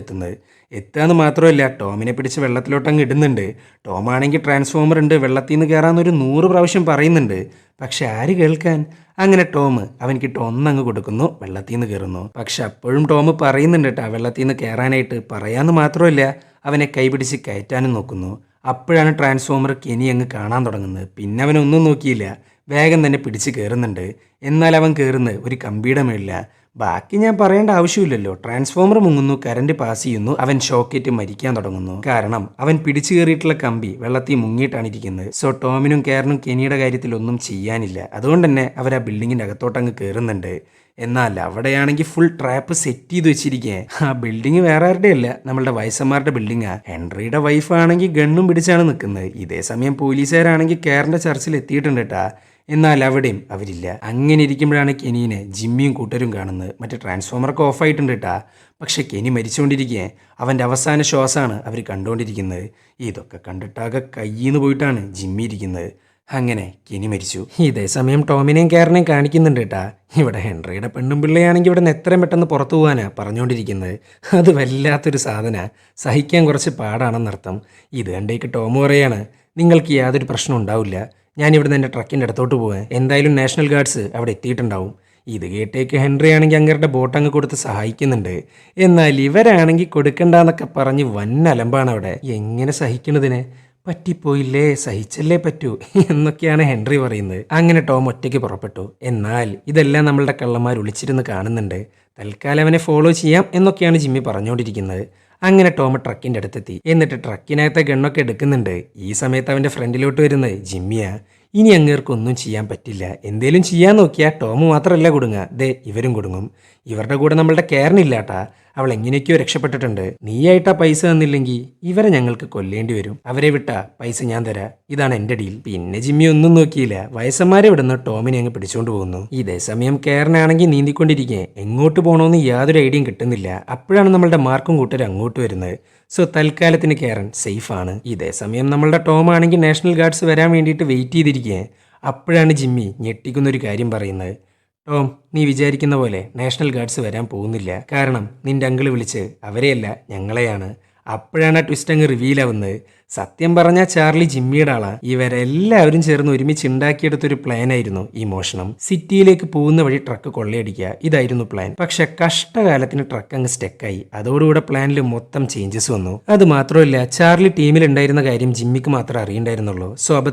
എത്താന്ന് മാത്രമല്ല ടോമിനെ പിടിച്ച് വെള്ളത്തിലോട്ട് അങ്ങ് ഇടുന്നുണ്ട്. ടോമാണെങ്കിൽ ട്രാൻസ്ഫോമർ ഉണ്ട് വെള്ളത്തിൽ നിന്ന് കയറാമെന്നൊരു നൂറ് പ്രാവശ്യം പറയുന്നുണ്ട്. പക്ഷെ ആര് കേൾക്കാൻ? അങ്ങനെ ടോം കിട്ടും ഒന്നങ്ങ് കൊടുക്കുന്നു വെള്ളത്തിൽ നിന്ന് കയറുന്നു പക്ഷെ അപ്പോഴും ടോം പറയുന്നുണ്ട് കേട്ടോ വെള്ളത്തിൽ നിന്ന് കയറാനായിട്ട് പറയാമെന്ന് മാത്രമല്ല അവനെ കൈപിടിച്ച് കയറ്റാനും നോക്കുന്നു. അപ്പോഴാണ് ട്രാൻസ്ഫോമർ കെനി അങ്ങ് കാണാൻ തുടങ്ങുന്നത്. പിന്നെ അവനൊന്നും നോക്കിയില്ല. വേഗം തന്നെ പിടിച്ച് കയറുന്നുണ്ട് എന്നാൽ അവൻ കയറുന്നത് ഒരു കമ്പിയുടെ മേളില്ല ബാക്കി ഞാൻ പറയേണ്ട ആവശ്യമില്ലല്ലോ. ട്രാൻസ്ഫോമർ മുങ്ങുന്നു കരണ്ട് പാസ് ചെയ്യുന്നു അവൻ ഷോക്കേറ്റ് മരിക്കാൻ തുടങ്ങുന്നു. കാരണം അവൻ പിടിച്ചു കയറിയിട്ടുള്ള കമ്പി വെള്ളത്തിൽ മുങ്ങിയിട്ടാണ് ഇരിക്കുന്നത്. സോ ടോമിനും കെയറിനും കെനിയുടെ കാര്യത്തിൽ ഒന്നും ചെയ്യാനില്ല. അതുകൊണ്ട് തന്നെ അവർ ആ ബിൽഡിങ്ങിന്റെ അകത്തോട്ട് അങ്ങ് കയറുന്നുണ്ട് എന്നാൽ അവിടെയാണെങ്കിൽ ഫുൾ ട്രാപ്പ് സെറ്റ് ചെയ്ത് വെച്ചിരിക്കേ. ആ ബിൽഡിംഗ് വേറെ ആരുടെ അല്ല നമ്മളുടെ വയസ്സന്മാരുടെ ബിൽഡിങ്ങാ ഹെൻറിയുടെ വൈഫാണെങ്കിൽ ഗണ്ണും പിടിച്ചാണ് നിൽക്കുന്നത്. ഇതേ സമയം പോലീസുകാരാണെങ്കിൽ കെയറിന്റെ ചർച്ചിൽ എത്തിയിട്ടുണ്ട് കേട്ടാ എന്നാൽ അവിടെയും അവരില്ല. അങ്ങനെ ഇരിക്കുമ്പോഴാണ് കെനീനെ ജിമ്മിയും കൂട്ടരും കാണുന്നത്. മറ്റേ ട്രാൻസ്ഫോമറൊക്കെ ഓഫായിട്ടുണ്ട് കേട്ടാ പക്ഷെ കെനി മരിച്ചുകൊണ്ടിരിക്കുക അവന്റെ അവസാന ശ്വാസമാണ് അവർ കണ്ടുകൊണ്ടിരിക്കുന്നത്. ഇതൊക്കെ കണ്ടിട്ടാകെ കയ്യിന്ന് പോയിട്ടാണ് ജിമ്മി ഇരിക്കുന്നത്. അങ്ങനെ കെനി മരിച്ചു. ഇതേ സമയം ടോമിനെയും കെയറിനെയും കാണിക്കുന്നുണ്ട് കേട്ടാ ഇവിടെ ഹെൻറിയുടെ പെണ്ണും പിള്ളയാണെങ്കിൽ ഇവിടെ നിന്ന് എത്രയും പെട്ടെന്ന് പുറത്തു പോകാനാ പറഞ്ഞുകൊണ്ടിരിക്കുന്നത്. അത് വല്ലാത്തൊരു സാധന. സഹിക്കാൻ കുറച്ച് പാടാണെന്നർത്ഥം. ഇത് കണ്ടേക്ക് ടോം പറയാണ് നിങ്ങൾക്ക് യാതൊരു പ്രശ്നം ഉണ്ടാവില്ല. ഞാൻ ഇവിടെ നിന്ന് എന്റെ ട്രക്കിന്റെ അടുത്തോട്ട് പോകാൻ എന്തായാലും നാഷണൽ ഗാർഡ്സ് അവിടെ എത്തിയിട്ടുണ്ടാവും. ഇത് കേട്ടേക്ക് ഹെൻറി ആണെങ്കിൽ അങ്ങേരുടെ ബോട്ട് അങ്ങ് കൊടുത്ത് സഹായിക്കുന്നുണ്ട്. എന്നാൽ ഇവരാണെങ്കിൽ കൊടുക്കണ്ടെന്നൊക്കെ പറഞ്ഞ് വൻ അലമ്പാണ് അവിടെ. എങ്ങനെ സഹിക്കണതിന് പറ്റിപ്പോയില്ലേ? സഹിച്ചല്ലേ പറ്റൂ? എന്നൊക്കെയാണ് ഹെൻറി പറയുന്നത്. അങ്ങനെ ടോം ഒറ്റയ്ക്ക് പുറപ്പെട്ടു. എന്നാൽ ഇതെല്ലാം നമ്മളുടെ കള്ളന്മാർ ഒളിച്ചിരുന്ന് കാണുന്നുണ്ട്. തൽക്കാലം അവനെ ഫോളോ ചെയ്യാം എന്നൊക്കെയാണ് ജിമ്മി പറഞ്ഞുകൊണ്ടിരിക്കുന്നത്. അങ്ങനെ ടോം ട്രക്കിന്റെ അടുത്തെത്തി. എന്നിട്ട് ട്രക്കിനകത്തെ ഗണ്ണൊക്കെ എടുക്കുന്നുണ്ട്. ഈ സമയത്ത് അവന്റെ ഫ്രണ്ടിലോട്ട് വരുന്നത് ജിമ്മിയാ. ഇനി അങ്ങേർക്കൊന്നും ചെയ്യാൻ പറ്റില്ല. എന്തേലും ചെയ്യാൻ നോക്കിയാൽ ടോം മാത്രമല്ല കുടുങ്ങുക. ദേ ഇവരും കൊടുങ്ങും. ഇവരുടെ കൂടെ നമ്മളുടെ കെയറിനില്ലാട്ടാ. അവൾ എങ്ങനെയൊക്കെയോ രക്ഷപ്പെട്ടിട്ടുണ്ട്. നീയായിട്ടാ പൈസ തന്നില്ലെങ്കിൽ ഇവരെ ഞങ്ങൾക്ക് കൊല്ലേണ്ടി വരും. അവരെ വിട്ട പൈസ ഞാൻ തരാം. ഇതാണ് എന്റെ ഡീൽ. പിന്നെ ജിമ്മി ഒന്നും നോക്കിയില്ല. വയസ്സന്മാരെ വിടുന്ന ടോമിനെ അങ്ങ് പിടിച്ചുകൊണ്ട് പോകുന്നു. ഇതേ സമയം കെയറിനാണെങ്കിൽ നീന്തിക്കൊണ്ടിരിക്കെ. എങ്ങോട്ട് പോകണമെന്ന് യാതൊരു ഐഡിയയും കിട്ടുന്നില്ല. അപ്പോഴാണ് നമ്മളുടെ മാർക്കും കൂട്ടർ അങ്ങോട്ട് വരുന്നത്. സോ തൽക്കാലത്തിന് കയറാൻ സേഫാണ് ഇതേ സമയം നമ്മളുടെ ടോം ആണെങ്കിൽ നാഷണൽ ഗാർഡ്സ് വരാൻ വേണ്ടിയിട്ട് വെയിറ്റ് ചെയ്തിരിക്കേ. അപ്പോഴാണ് ജിമ്മി ഞെട്ടിക്കുന്നൊരു കാര്യം പറയുന്നത്. ടോം നീ വിചാരിക്കുന്ന പോലെ നാഷണൽ ഗാർഡ്സ് വരാൻ പോകുന്നില്ല. കാരണം നിന്റെ അങ്കിൾ വിളിച്ച് അവരെയല്ല ഞങ്ങളെയാണ്. അപ്പോഴാണ് ആ ട്വിസ്റ്റ് അങ്ങ് റിവീൽ ആവുന്നത്. സത്യം പറഞ്ഞാൽ ചാർലി ജിമ്മിയുടെ ആളാ. ഇവരെല്ലാവരും ചേർന്ന് ഒരുമിച്ച് ഉണ്ടാക്കിയെടുത്തൊരു പ്ലാൻ ആയിരുന്നു ഈ മോഷണം. സിറ്റിയിലേക്ക് പോകുന്ന വഴി ട്രക്ക് കൊള്ളയടിക്കുക. ഇതായിരുന്നു പ്ലാൻ പക്ഷെ കഷ്ടകാലത്തിന് ട്രക്ക് അങ്ങ് സ്റ്റെക്കായി അതോടുകൂടെ പ്ലാനിൽ മൊത്തം ചേഞ്ചസ് വന്നു. അത് മാത്രമല്ല ചാർലി ടീമിൽ ഉണ്ടായിരുന്ന കാര്യം ജിമ്മിക്ക് മാത്രമേ അറിയണ്ടായിരുന്നുള്ളൂ. സോ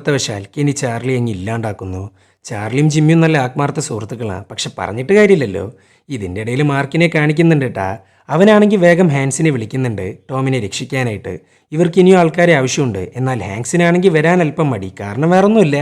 ഇനി ചാർലി അങ്ങ് ഇല്ലാണ്ടാക്കുന്നു. ചാർലിയും ജിമ്മിയും നല്ല ആത്മാർത്ഥ സുഹൃത്തുക്കളാണ് പക്ഷെ പറഞ്ഞിട്ട് കാര്യമില്ലല്ലോ. ഇതിന്റെ ഇടയിൽ മാർക്കിനെ കാണിക്കുന്നുണ്ട് കേട്ടാ അവനാണെങ്കിൽ വേഗം ഹാൻസിനെ വിളിക്കുന്നുണ്ട്. ടോമിനെ രക്ഷിക്കാനായിട്ട്. ഇവർക്ക് ഇനിയും ആൾക്കാരെ ആവശ്യമുണ്ട്. എന്നാൽ ഹാങ്സിനാണെങ്കിൽ വരാൻ അല്പം മടി. കാരണം വേറൊന്നുമില്ല.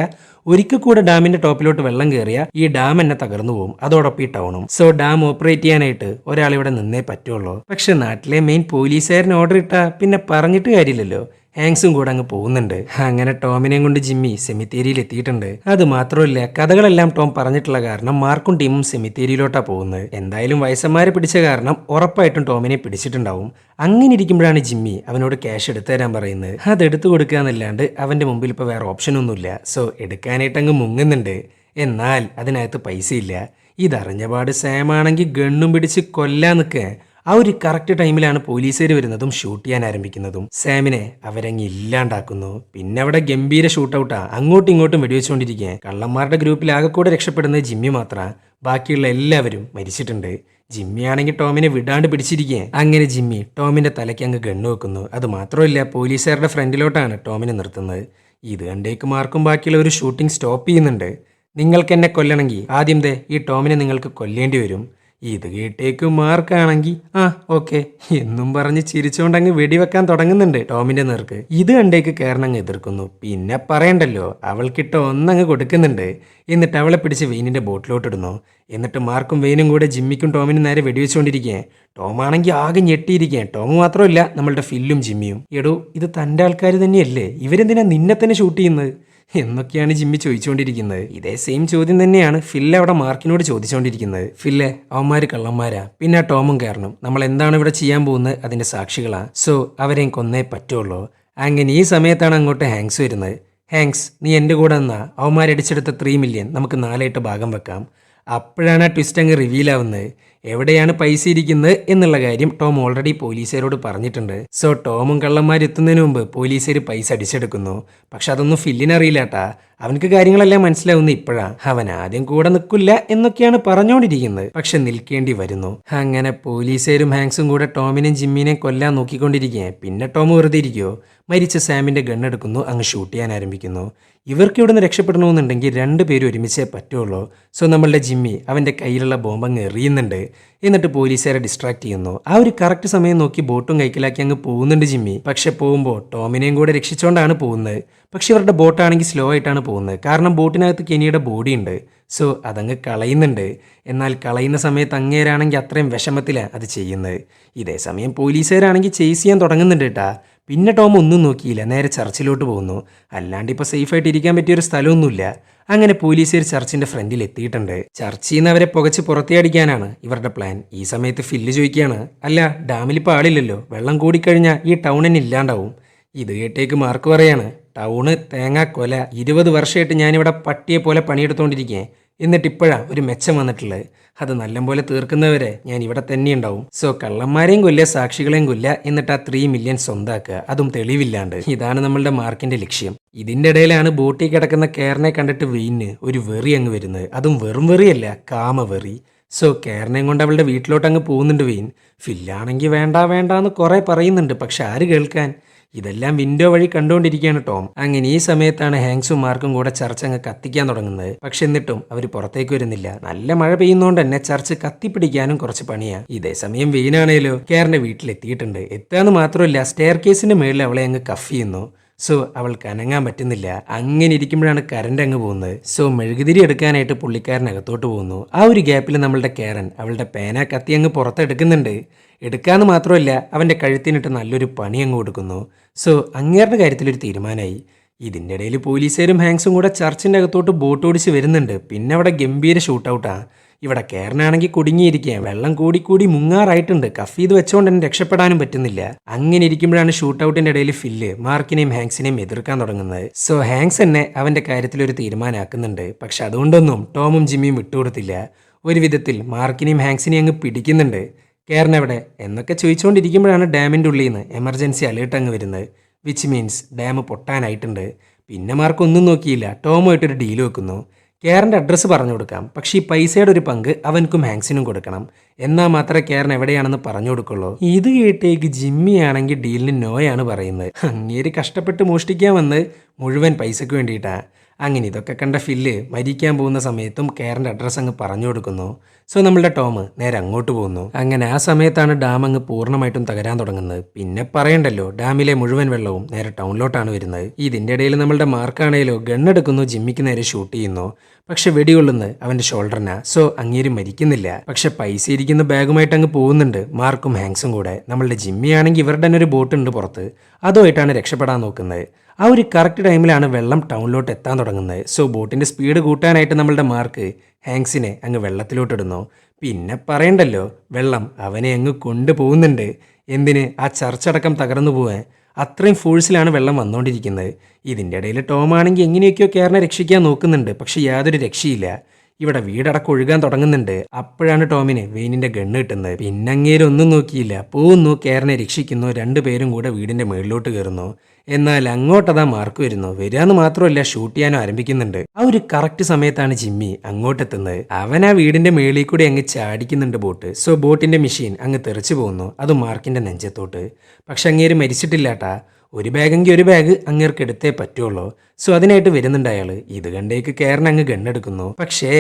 ഒരിക്കൽ കൂടെ ഡാമിന്റെ ടോപ്പിലോട്ട് വെള്ളം കയറിയ ഈ ഡാം എന്നെ തകർന്നു പോകും അതോടൊപ്പം ഈ ടൗണും. സോ ഡാം ഓപ്പറേറ്റ് ചെയ്യാനായിട്ട് ഒരാൾ ഇവിടെ നിന്നേ പറ്റുള്ളൂ. പക്ഷെ നാട്ടിലെ മെയിൻ പോലീസുകാരൻ ഓർഡർ ഇട്ടാ പിന്നെ പറഞ്ഞിട്ട് കാര്യമില്ലല്ലോ. ഹാങ്സും കൂടെ അങ്ങ് പോകുന്നുണ്ട്. അങ്ങനെ ടോമിനെയും കൊണ്ട് ജിമ്മി സെമിത്തേരിയിൽ എത്തിയിട്ടുണ്ട്. അത് മാത്രമല്ല കഥകളെല്ലാം ടോം പറഞ്ഞിട്ടുള്ള കാരണം മാർക്കും ടീമും സെമിത്തേരിയിലോട്ടാ പോകുന്നത്. എന്തായാലും വയസ്സന്മാരെ പിടിച്ച കാരണം ഉറപ്പായിട്ടും ടോമിനെ പിടിച്ചിട്ടുണ്ടാവും. അങ്ങനെ ഇരിക്കുമ്പോഴാണ് ജിമ്മി അവനോട് ക്യാഷ് എടുത്തു തരാൻ പറയുന്നത്. അത് എടുത്തു കൊടുക്കുക എന്നല്ലാണ്ട് അവന്റെ മുമ്പിൽ ഇപ്പോൾ വേറെ ഓപ്ഷനൊന്നുമില്ല സോ എടുക്കാനായിട്ട് അങ്ങ് മുങ്ങുന്നുണ്ട്. എന്നാൽ അതിനകത്ത് പൈസയില്ല. ഇതറിഞ്ഞപാട് സാമാണെങ്കിൽ ഗണ്ണും പിടിച്ച് കൊല്ലാൻ നിൽക്കുക ആ ഒരു കറക്റ്റ് ടൈമിലാണ് പോലീസുകാർ വരുന്നതും ഷൂട്ട് ചെയ്യാൻ ആരംഭിക്കുന്നതും. സാമിനെ അവരങ്ങ് ഇല്ലാണ്ടാക്കുന്നു. പിന്നെ അവിടെ ഗംഭീര ഷൂട്ടൗട്ടാ അങ്ങോട്ടും ഇങ്ങോട്ടും വെടിവെച്ചുകൊണ്ടിരിക്കുക കള്ളന്മാരുടെ ഗ്രൂപ്പിൽ ആകെ കൂടെ രക്ഷപ്പെടുന്നത് ജിമ്മി മാത്രമാണ് ബാക്കിയുള്ള എല്ലാവരും മരിച്ചിട്ടുണ്ട്. ജിമ്മി ആണെങ്കിൽ ടോമിനെ വിടാണ്ട് പിടിച്ചിരിക്കുക അങ്ങനെ ജിമ്മി ടോമിന്റെ തലയ്ക്ക് അങ്ങ് ഗണ്ണു വെക്കുന്നു. അത് മാത്രമല്ല പോലീസുകാരുടെ ഫ്രണ്ടിലോട്ടാണ് ടോമിനെ നിർത്തുന്നത്. ഇത് കണ്ടേക്ക് മാർക്കും ബാക്കിയുള്ള ഒരു ഷൂട്ടിംഗ് സ്റ്റോപ്പ് ചെയ്യുന്നുണ്ട്. നിങ്ങൾക്ക് എന്നെ കൊല്ലണമെങ്കിൽ ആദ്യം ദേ ഈ ടോമിനെ നിങ്ങൾക്ക് കൊല്ലേണ്ടി വരും. ഇത് കേട്ടേക്ക് മാർക്കാണെങ്കിൽ ആ ഓക്കെ. എന്നും പറഞ്ഞ് ചിരിച്ചുകൊണ്ടങ്ങ് വെടിവെക്കാൻ തുടങ്ങുന്നുണ്ട് ടോമിന്റെ നേർക്ക്. ഇത് കണ്ടേക്ക് കയറണങ്ങ് എതിർക്കുന്നു. പിന്നെ പറയണ്ടല്ലോ അവൾക്കിട്ട് ഒന്നങ്ങ് കൊടുക്കുന്നുണ്ട്. എന്നിട്ട് അവളെ പിടിച്ച് വെയിനിന്റെ ബോട്ടിലോട്ടിടുന്നു. എന്നിട്ട് മാർക്കും വെയിനും കൂടെ ജിമ്മിക്കും ടോമിനും നേരെ വെടിവെച്ചുകൊണ്ടിരിക്കുക ടോമാണെങ്കിൽ ആകെ ഞെട്ടിയിരിക്കുക ടോം മാത്രമല്ല നമ്മളുടെ ഫില്ലും ജിമ്മിയും. എടോ ഇത് തന്റെ ആൾക്കാർ തന്നെയല്ലേ? ഇവരെന്തിനാ നിന്നെ തന്നെ ഷൂട്ട് ചെയ്യുന്നത്? എന്നൊക്കെയാണ് ജിമ്മി ചോദിച്ചുകൊണ്ടിരിക്കുന്നത്. ഇതേ സെയിം ചോദ്യം തന്നെയാണ് ഫില്ല അവിടെ മാർക്കിനോട് ചോദിച്ചുകൊണ്ടിരിക്കുന്നത്. ഫില്ലെ അവന്മാര് കള്ളന്മാരാ. പിന്നെ ടോമും കാരണം നമ്മൾ എന്താണ് ഇവിടെ ചെയ്യാൻ പോകുന്നത്? അതിന്റെ സാക്ഷികളാ. സോ അവരെയും കൊന്നേ പറ്റുള്ളൂ. അങ്ങനെ ഈ സമയത്താണ് അങ്ങോട്ട് ഹാങ്സ് വരുന്നത്. ഹാങ്സ് നീ എന്റെ കൂടെ നിന്നാ. അവന്മാരടിച്ചെടുത്ത ത്രീ മില്യൺ നമുക്ക് നാലായിട്ട് ഭാഗം വെക്കാം. അപ്പോഴാണ് ആ ട്വിസ്റ്റ് അങ്ങ് റിവീൽ ആവുന്നത്. എവിടെയാണ് പൈസ ഇരിക്കുന്നത് എന്നുള്ള കാര്യം ടോം ഓൾറെഡി പോലീസുകാരോട് പറഞ്ഞിട്ടുണ്ട്. സോ ടോമും കള്ളന്മാരെത്തുന്നതിന് മുമ്പ് പോലീസുകാർ പൈസ അടിച്ചെടുക്കുന്നു. പക്ഷെ അതൊന്നും ഫില്ലിന് ഫില്ലിനറിയില്ലാട്ടാ അവനക്ക് കാര്യങ്ങളെല്ലാം മനസ്സിലാവുന്ന ഇപ്പോഴാണ് അവൻ ആദ്യം കൂടെ നിൽക്കില്ല എന്നൊക്കെയാണ് പറഞ്ഞുകൊണ്ടിരിക്കുന്നത്. പക്ഷെ നിൽക്കേണ്ടി വരുന്നു. അങ്ങനെ പോലീസുകാരും ഹാങ്സും കൂടെ ടോമിനെയും ജിമ്മിനെയും കൊല്ലാൻ നോക്കിക്കൊണ്ടിരിക്കുക പിന്നെ ടോം വെറുതെ ഇരിക്കുമോ മരിച്ച സാമിന്റെ ഗണ്ണെടുക്കുന്നു അങ്ങ് ഷൂട്ട് ചെയ്യാൻ ആരംഭിക്കുന്നു. ഇവർക്ക് ഇവിടുന്ന് രക്ഷപ്പെടണമെന്നുണ്ടെങ്കിൽ രണ്ട് പേരും ഒരുമിച്ചേ പറ്റുള്ളൂ. സോ നമ്മളുടെ ജിമ്മി അവന്റെ കയ്യിലുള്ള ബോംബങ്ങ് എറിയുന്നുണ്ട്. എന്നിട്ട് പോലീസുകാരെ ഡിസ്ട്രാക്ട് ചെയ്യുന്നു. ആ ഒരു കറക്റ്റ് സമയം നോക്കി ബോട്ടും കൈക്കലാക്കി അങ്ങ് പോകുന്നുണ്ട് ജിമ്മി. പക്ഷെ പോകുമ്പോൾ ടോമിനെയും കൂടെ രക്ഷിച്ചുകൊണ്ടാണ് പോകുന്നത്. പക്ഷെ ഇവരുടെ ബോട്ടാണെങ്കിൽ സ്ലോ ആയിട്ടാണ് പോകുന്നത്. കാരണം ബോട്ടിനകത്ത് കെനിയുടെ ബോഡി ഉണ്ട്. സോ അതങ്ങ് കളയുന്നുണ്ട്. എന്നാൽ കളയുന്ന സമയത്ത് അങ്ങേരാണെങ്കിൽ അത്രയും വിഷമത്തിലാണ് അത് ചെയ്യുന്നത്. ഇതേ സമയം പോലീസുകാരാണെങ്കിൽ ചേസ് ചെയ്യാൻ തുടങ്ങുന്നുണ്ട് കേട്ടാ പിന്നെ ടോം ഒന്നും നോക്കിയില്ല. നേരെ ചർച്ചിലോട്ട് പോകുന്നു. അല്ലാണ്ട് ഇപ്പോൾ സേഫായിട്ട് ഇരിക്കാൻ പറ്റിയൊരു സ്ഥലമൊന്നുമില്ല. അങ്ങനെ പോലീസുകാർ ചർച്ചിന്റെ ഫ്രണ്ടിൽ എത്തിയിട്ടുണ്ട്. ചർച്ചിൽ നിന്ന് അവരെ പുകച്ച് പുറത്തേടിക്കാനാണ് ഇവരുടെ പ്ലാൻ. ഈ സമയത്ത് ഫില്ല് ചോദിക്കുകയാണ് അല്ല ഡാമിൽ ഇപ്പോൾ ആളില്ലല്ലോ. വെള്ളം കൂടിക്കഴിഞ്ഞാൽ ഈ ടൗണിന് ഇല്ലാണ്ടാവും. ഇത് കേട്ടേക്ക് മാർക്ക് പറയാണ് ടൗണ് തേങ്ങാ കൊല ഇരുപത് വർഷമായിട്ട് ഞാനിവിടെ പട്ടിയെ പോലെ പണിയെടുത്തോണ്ടിരിക്കേ. എന്നിട്ട് ഇപ്പോഴാണ് ഒരു മെച്ചം വന്നിട്ടുള്ളത്. അത് നല്ലപോലെ തീർക്കുന്നവരെ ഞാൻ ഇവിടെ തന്നെ ഉണ്ടാവും സോ കള്ളന്മാരെയും കൊല്ല സാക്ഷികളെയും കൊല്ല എന്നിട്ട് ആ ത്രീ മില്യൺ സ്വന്താക്കുക. അതും തെളിവില്ലാണ്ട്. ഇതാണ് നമ്മളുടെ മാർക്കിന്റെ ലക്ഷ്യം. ഇതിന്റെ ഇടയിലാണ് ബോട്ടിൽ കിടക്കുന്ന കേരനെ കണ്ടിട്ട് വെയിന് ഒരു വെറി അങ്ങ് വരുന്നത്. അതും വെറും വെറിയല്ല കാമ വെറി സോ കേരനെയും കൊണ്ട് അവളുടെ വീട്ടിലോട്ട് അങ്ങ് പോകുന്നുണ്ട് വെയിൻ ഫില്ലാണെങ്കിൽ വേണ്ട വേണ്ട എന്ന് കുറെ പറയുന്നുണ്ട്. പക്ഷെ ആര് കേൾക്കാൻ? ഇതെല്ലാം വിൻഡോ വഴി കണ്ടുകൊണ്ടിരിക്കുകയാണ് ടോം. അങ്ങനെ ഈ സമയത്താണ് ഹാങ്സും മാർക്കും കൂടെ ചർച്ച അങ്ങ് കത്തിക്കാൻ തുടങ്ങുന്നത്. പക്ഷെ എന്നിട്ടും അവർ പുറത്തേക്ക് വരുന്നില്ല. നല്ല മഴ പെയ്യുന്നതുകൊണ്ട് തന്നെ ചർച്ച് കത്തിപ്പിടിക്കാനും കുറച്ച് പണിയാണ് ഇതേ സമയം വെയിനാണേലോ കേറിന്റെ വീട്ടിലെത്തിയിട്ടുണ്ട്. എത്താന്ന് മാത്രമല്ല സ്റ്റെയർ കേസിന്റെ മേളിൽ അവളെ അങ്ങ് കഫ് ചെയ്യുന്നു. സോ അവൾക്ക് അനങ്ങാൻ പറ്റുന്നില്ല. അങ്ങനെ ഇരിക്കുമ്പോഴാണ് കറണ്ട് അങ്ങ് പോകുന്നത്. സോ മെഴുകുതിരി എടുക്കാനായിട്ട് പുള്ളിക്കാരൻ അകത്തോട്ട് പോകുന്നു. ആ ഒരു ഗ്യാപ്പിൽ നമ്മളുടെ കേരൻ അവളുടെ പേന കത്തി അങ്ങ് പുറത്തെടുക്കുന്നുണ്ട്. എടുക്കാന്ന് മാത്രമല്ല അവന്റെ കഴുത്തിനിട്ട് നല്ലൊരു പണി അങ്ങ് കൊടുക്കുന്നു. സോ അങ്ങേരുടെ കാര്യത്തിലൊരു തീരുമാനമായി. ഇതിന്റെ ഇടയിൽ പോലീസുകാരും ഹാങ്സും കൂടെ ചർച്ചിന്റെ അകത്തോട്ട് ബോട്ട് ഓടിച്ച് വരുന്നുണ്ട്. പിന്നെ അവിടെ ഗംഭീര ഷൂട്ടൗട്ടാ ഇവിടെ കേരനാണെങ്കിൽ കുടുങ്ങിയിരിക്കുക വെള്ളം കൂടി കൂടി മുങ്ങാറായിട്ടുണ്ട്. കഫ് ചെയ്ത് വെച്ചുകൊണ്ട് തന്നെ രക്ഷപ്പെടാനും പറ്റുന്നില്ല. അങ്ങനെ ഇരിക്കുമ്പോഴാണ് ഷൂട്ടൗട്ടിന്റെ ഇടയിൽ ഫില്ല് മാർക്കിനെയും ഹാങ്സിനെയും എതിർക്കാൻ തുടങ്ങുന്നത്. സോ ഹാങ്സ് തന്നെ അവന്റെ കാര്യത്തിൽ ഒരു തീരുമാനമാക്കുന്നുണ്ട്. പക്ഷെ അതുകൊണ്ടൊന്നും ടോമും ജിമ്മിയും വിട്ടുകൊടുത്തില്ല. ഒരു വിധത്തിൽ മാർക്കിനെയും ഹാങ്സിനെയും അങ്ങ് പിടിക്കുന്നുണ്ട്. കേരൻ എവിടെ? എന്നൊക്കെ ചോദിച്ചുകൊണ്ടിരിക്കുമ്പോഴാണ് ഡാമിന്റെ ഉള്ളിൽ നിന്ന് എമർജൻസി അലേർട്ട് അങ്ങ് വരുന്നത്. വിച്ച് മീൻസ് ഡാം പൊട്ടാനായിട്ടുണ്ട്. പിന്നെ മാർക്ക് ഒന്നും നോക്കിയില്ല. ടോമുമായിട്ടൊരു ഡീൽ വെക്കുന്നു. കെയറിന്റെ അഡ്രസ്സ് പറഞ്ഞു കൊടുക്കാം. പക്ഷേ ഈ പൈസയുടെ ഒരു പങ്ക് അവനക്കും ഹാങ്സിനും കൊടുക്കണം. എന്നാൽ മാത്രമേ കെയറിൻ എവിടെയാണെന്ന് പറഞ്ഞു കൊടുക്കുള്ളൂ. ഇത് കേട്ടേക്ക് ജിമ്മി ആണെങ്കിൽ ഡീലിന് നോയാണ് പറയുന്നത്. അങ്ങേര് കഷ്ടപ്പെട്ട് മോഷ്ടിക്കാൻ വന്ന് മുഴുവൻ പൈസയ്ക്ക് വേണ്ടിയിട്ടാണ് അങ്ങനെ ഇതൊക്കെ കണ്ട ഫില്ല് മരിക്കാൻ പോകുന്ന സമയത്തും കെയറിന്റെ അഡ്രസ്സ് അങ്ങ് പറഞ്ഞു കൊടുക്കുന്നു. സോ നമ്മളുടെ ടോം നേരെ അങ്ങോട്ട് പോകുന്നു. അങ്ങനെ ആ സമയത്താണ് ഡാം അങ്ങ് പൂർണമായിട്ടും തകരാൻ തുടങ്ങുന്നത്. പിന്നെ പറയണ്ടല്ലോ ഡാമിലെ മുഴുവൻ വെള്ളവും നേരെ ടൗണിലോട്ടാണ് വരുന്നത്. ഇതിന്റെ ഇടയിൽ നമ്മളുടെ മാർക്കാണേലോ ഗണ്ണെടുക്കുന്നു ജിമ്മിക്ക് നേരെ ഷൂട്ട് ചെയ്യുന്നു. പക്ഷെ വെടികൊള്ളുന്നത് അവന്റെ ഷോൾഡറിനാ. സോ അങ്ങേര് മരിക്കുന്നില്ല. പക്ഷെ പൈസ ഇരിക്കുന്ന ബാഗുമായിട്ട് അങ്ങ് പോകുന്നുണ്ട്. മാർക്കും ഹാങ്സും കൂടെ. നമ്മളുടെ ജിമ്മി ആണെങ്കിൽ ഇവരുടെ തന്നെ ഒരു ബോട്ട് ഉണ്ട് പുറത്ത്. അതുമായിട്ടാണ് രക്ഷപ്പെടാൻ നോക്കുന്നത്. ആ ഒരു കറക്റ്റ് ടൈമിലാണ് വെള്ളം ടൗണിലോട്ട് എത്താൻ തുടങ്ങുന്നത്. സോ ബോട്ടിന്റെ സ്പീഡ് കൂട്ടാനായിട്ട് നമ്മളുടെ മാർക്ക് ഹാങ്സിനെ അങ്ങ് വെള്ളത്തിലോട്ട് ഇടുന്നു പിന്നെ പറയണ്ടല്ലോ വെള്ളം അവനെ അങ്ങ് കൊണ്ടുപോകുന്നുണ്ട്. എന്തിന്? ആ ചർച്ചടക്കം തകർന്നു പോവാൻ. അത്രയും ഫോഴ്സിലാണ് വെള്ളം വന്നുകൊണ്ടിരിക്കുന്നത് ഇതിന്റെ ഇടയിൽ ടോമാണെങ്കിൽ എങ്ങനെയൊക്കെയോ കയറിനെ രക്ഷിക്കാൻ നോക്കുന്നുണ്ട്. പക്ഷെ യാതൊരു രക്ഷയില്ല. ഇവിടെ വീടടക്കം ഒഴുകാൻ തുടങ്ങുന്നുണ്ട്. അപ്പോഴാണ് ടോമിന് വെയിനിന്റെ ഗണ്ണ് കിട്ടുന്നത്. പിന്നെ ഒന്നും നോക്കിയില്ല. പോകുന്നു കയറിനെ രക്ഷിക്കുന്നു. രണ്ടുപേരും കൂടെ വീടിന്റെ മുകളിലോട്ട് കയറുന്നു. എന്നാൽ അങ്ങോട്ടതാ മാർക്ക് വരുന്നു. വരികയെന്ന് മാത്രമല്ല ഷൂട്ട് ചെയ്യാനും ആരംഭിക്കുന്നുണ്ട്. ആ ഒരു കറക്റ്റ് സമയത്താണ് ജിമ്മി അങ്ങോട്ടെത്തുന്നത്. അവൻ ആ വീടിന്റെ മേളിൽ കൂടി അങ്ങ് ചാടിക്കുന്നുണ്ട് ബോട്ട്. സോ ബോട്ടിന്റെ മെഷീൻ അങ്ങ് തെറിച്ചു പോകുന്നു. അത് മാർക്കിന്റെ നെഞ്ചത്തോട്ട്. പക്ഷെ അങ്ങേര് മരിച്ചിട്ടില്ലാട്ടാ. ഒരു ബാഗെങ്കിൽ ഒരു ബാഗ് അങ്ങേർക്ക് എടുത്തേ പറ്റുള്ളൂ. സോ അതിനായിട്ട് വരുന്നുണ്ട് അയാൾ ഇത് കണ്ടേക്ക് കയറിന് അങ്ങ് ഗണ്ണെടുക്കുന്നു. പക്ഷേ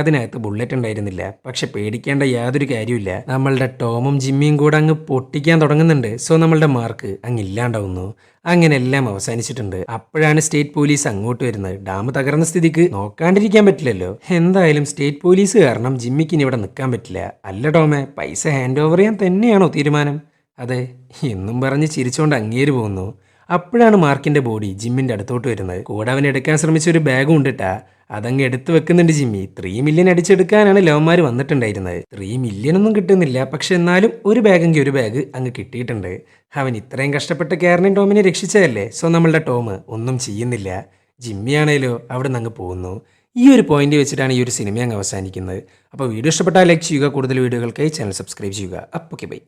അതിനകത്ത് ബുള്ളറ്റ് ഉണ്ടായിരുന്നില്ല. പക്ഷെ പേടിക്കേണ്ട യാതൊരു കാര്യമില്ല നമ്മളുടെ ടോമും ജിമ്മിയും കൂടെ അങ്ങ് പൊട്ടിക്കാൻ തുടങ്ങുന്നുണ്ട്. സോ നമ്മളുടെ മാർക്ക് അങ്ങ് ഇല്ലാണ്ടാവുന്നു. അങ്ങനെ എല്ലാം അവസാനിച്ചിട്ടുണ്ട്. അപ്പോഴാണ് സ്റ്റേറ്റ് പോലീസ് അങ്ങോട്ട് വരുന്നത്. ഡാം തകർന്ന സ്ഥിതിക്ക് നോക്കാണ്ടിരിക്കാൻ പറ്റില്ലല്ലോ. എന്തായാലും സ്റ്റേറ്റ് പോലീസ് കാരണം ജിമ്മിക്ക് ഇനി ഇവിടെ നിൽക്കാൻ പറ്റില്ല. അല്ല ടോമെ പൈസ ഹാൻഡ് ഓവർ ചെയ്യാൻ തന്നെയാണോ തീരുമാനം? അതെ എന്നും പറഞ്ഞ് ചിരിച്ചുകൊണ്ട് അങ്ങേര് പോകുന്നു. അപ്പോഴാണ് മാർക്കിന്റെ ബോഡി ജിമ്മിന്റെ അടുത്തോട്ട് വരുന്നത്. കൂടെ അവൻ എടുക്കാൻ ശ്രമിച്ച ഒരു ബാഗും ഉണ്ടിട്ടാ അതങ്ങ് എടുത്തു വെക്കുന്നുണ്ട് ജിമ്മി. ത്രീ മില്യൺ അടിച്ചെടുക്കാനാണ് ലവന്മാർ വന്നിട്ടുണ്ടായിരുന്നത്. ത്രീ മില്യൺ ഒന്നും കിട്ടുന്നില്ല പക്ഷെ എന്നാലും ഒരു ബാഗെങ്കിൽ ഒരു ബാഗ് അങ്ങ് കിട്ടിയിട്ടുണ്ട്. അവൻ ഇത്രയും കഷ്ടപ്പെട്ട് കാരനും ടോമിനെ രക്ഷിച്ചതല്ലേ? സോ നമ്മളുടെ ടോം ഒന്നും ചെയ്യുന്നില്ല. ജിമ്മിയാണേലോ അവിടെ നിന്ന് അങ്ങ് പോകുന്നു. ഈ ഒരു പോയിന്റ് വെച്ചിട്ടാണ് ഈ ഒരു സിനിമ അങ്ങ് അവസാനിക്കുന്നത്. അപ്പോൾ വീഡിയോ ഇഷ്ടപ്പെട്ടാൽ ലൈക്ക് ചെയ്യുക കൂടുതൽ വീഡിയോകൾക്കായി ചാനൽ സബ്സ്ക്രൈബ് ചെയ്യുക. അപ്പോൾ ഓക്കെ ബൈ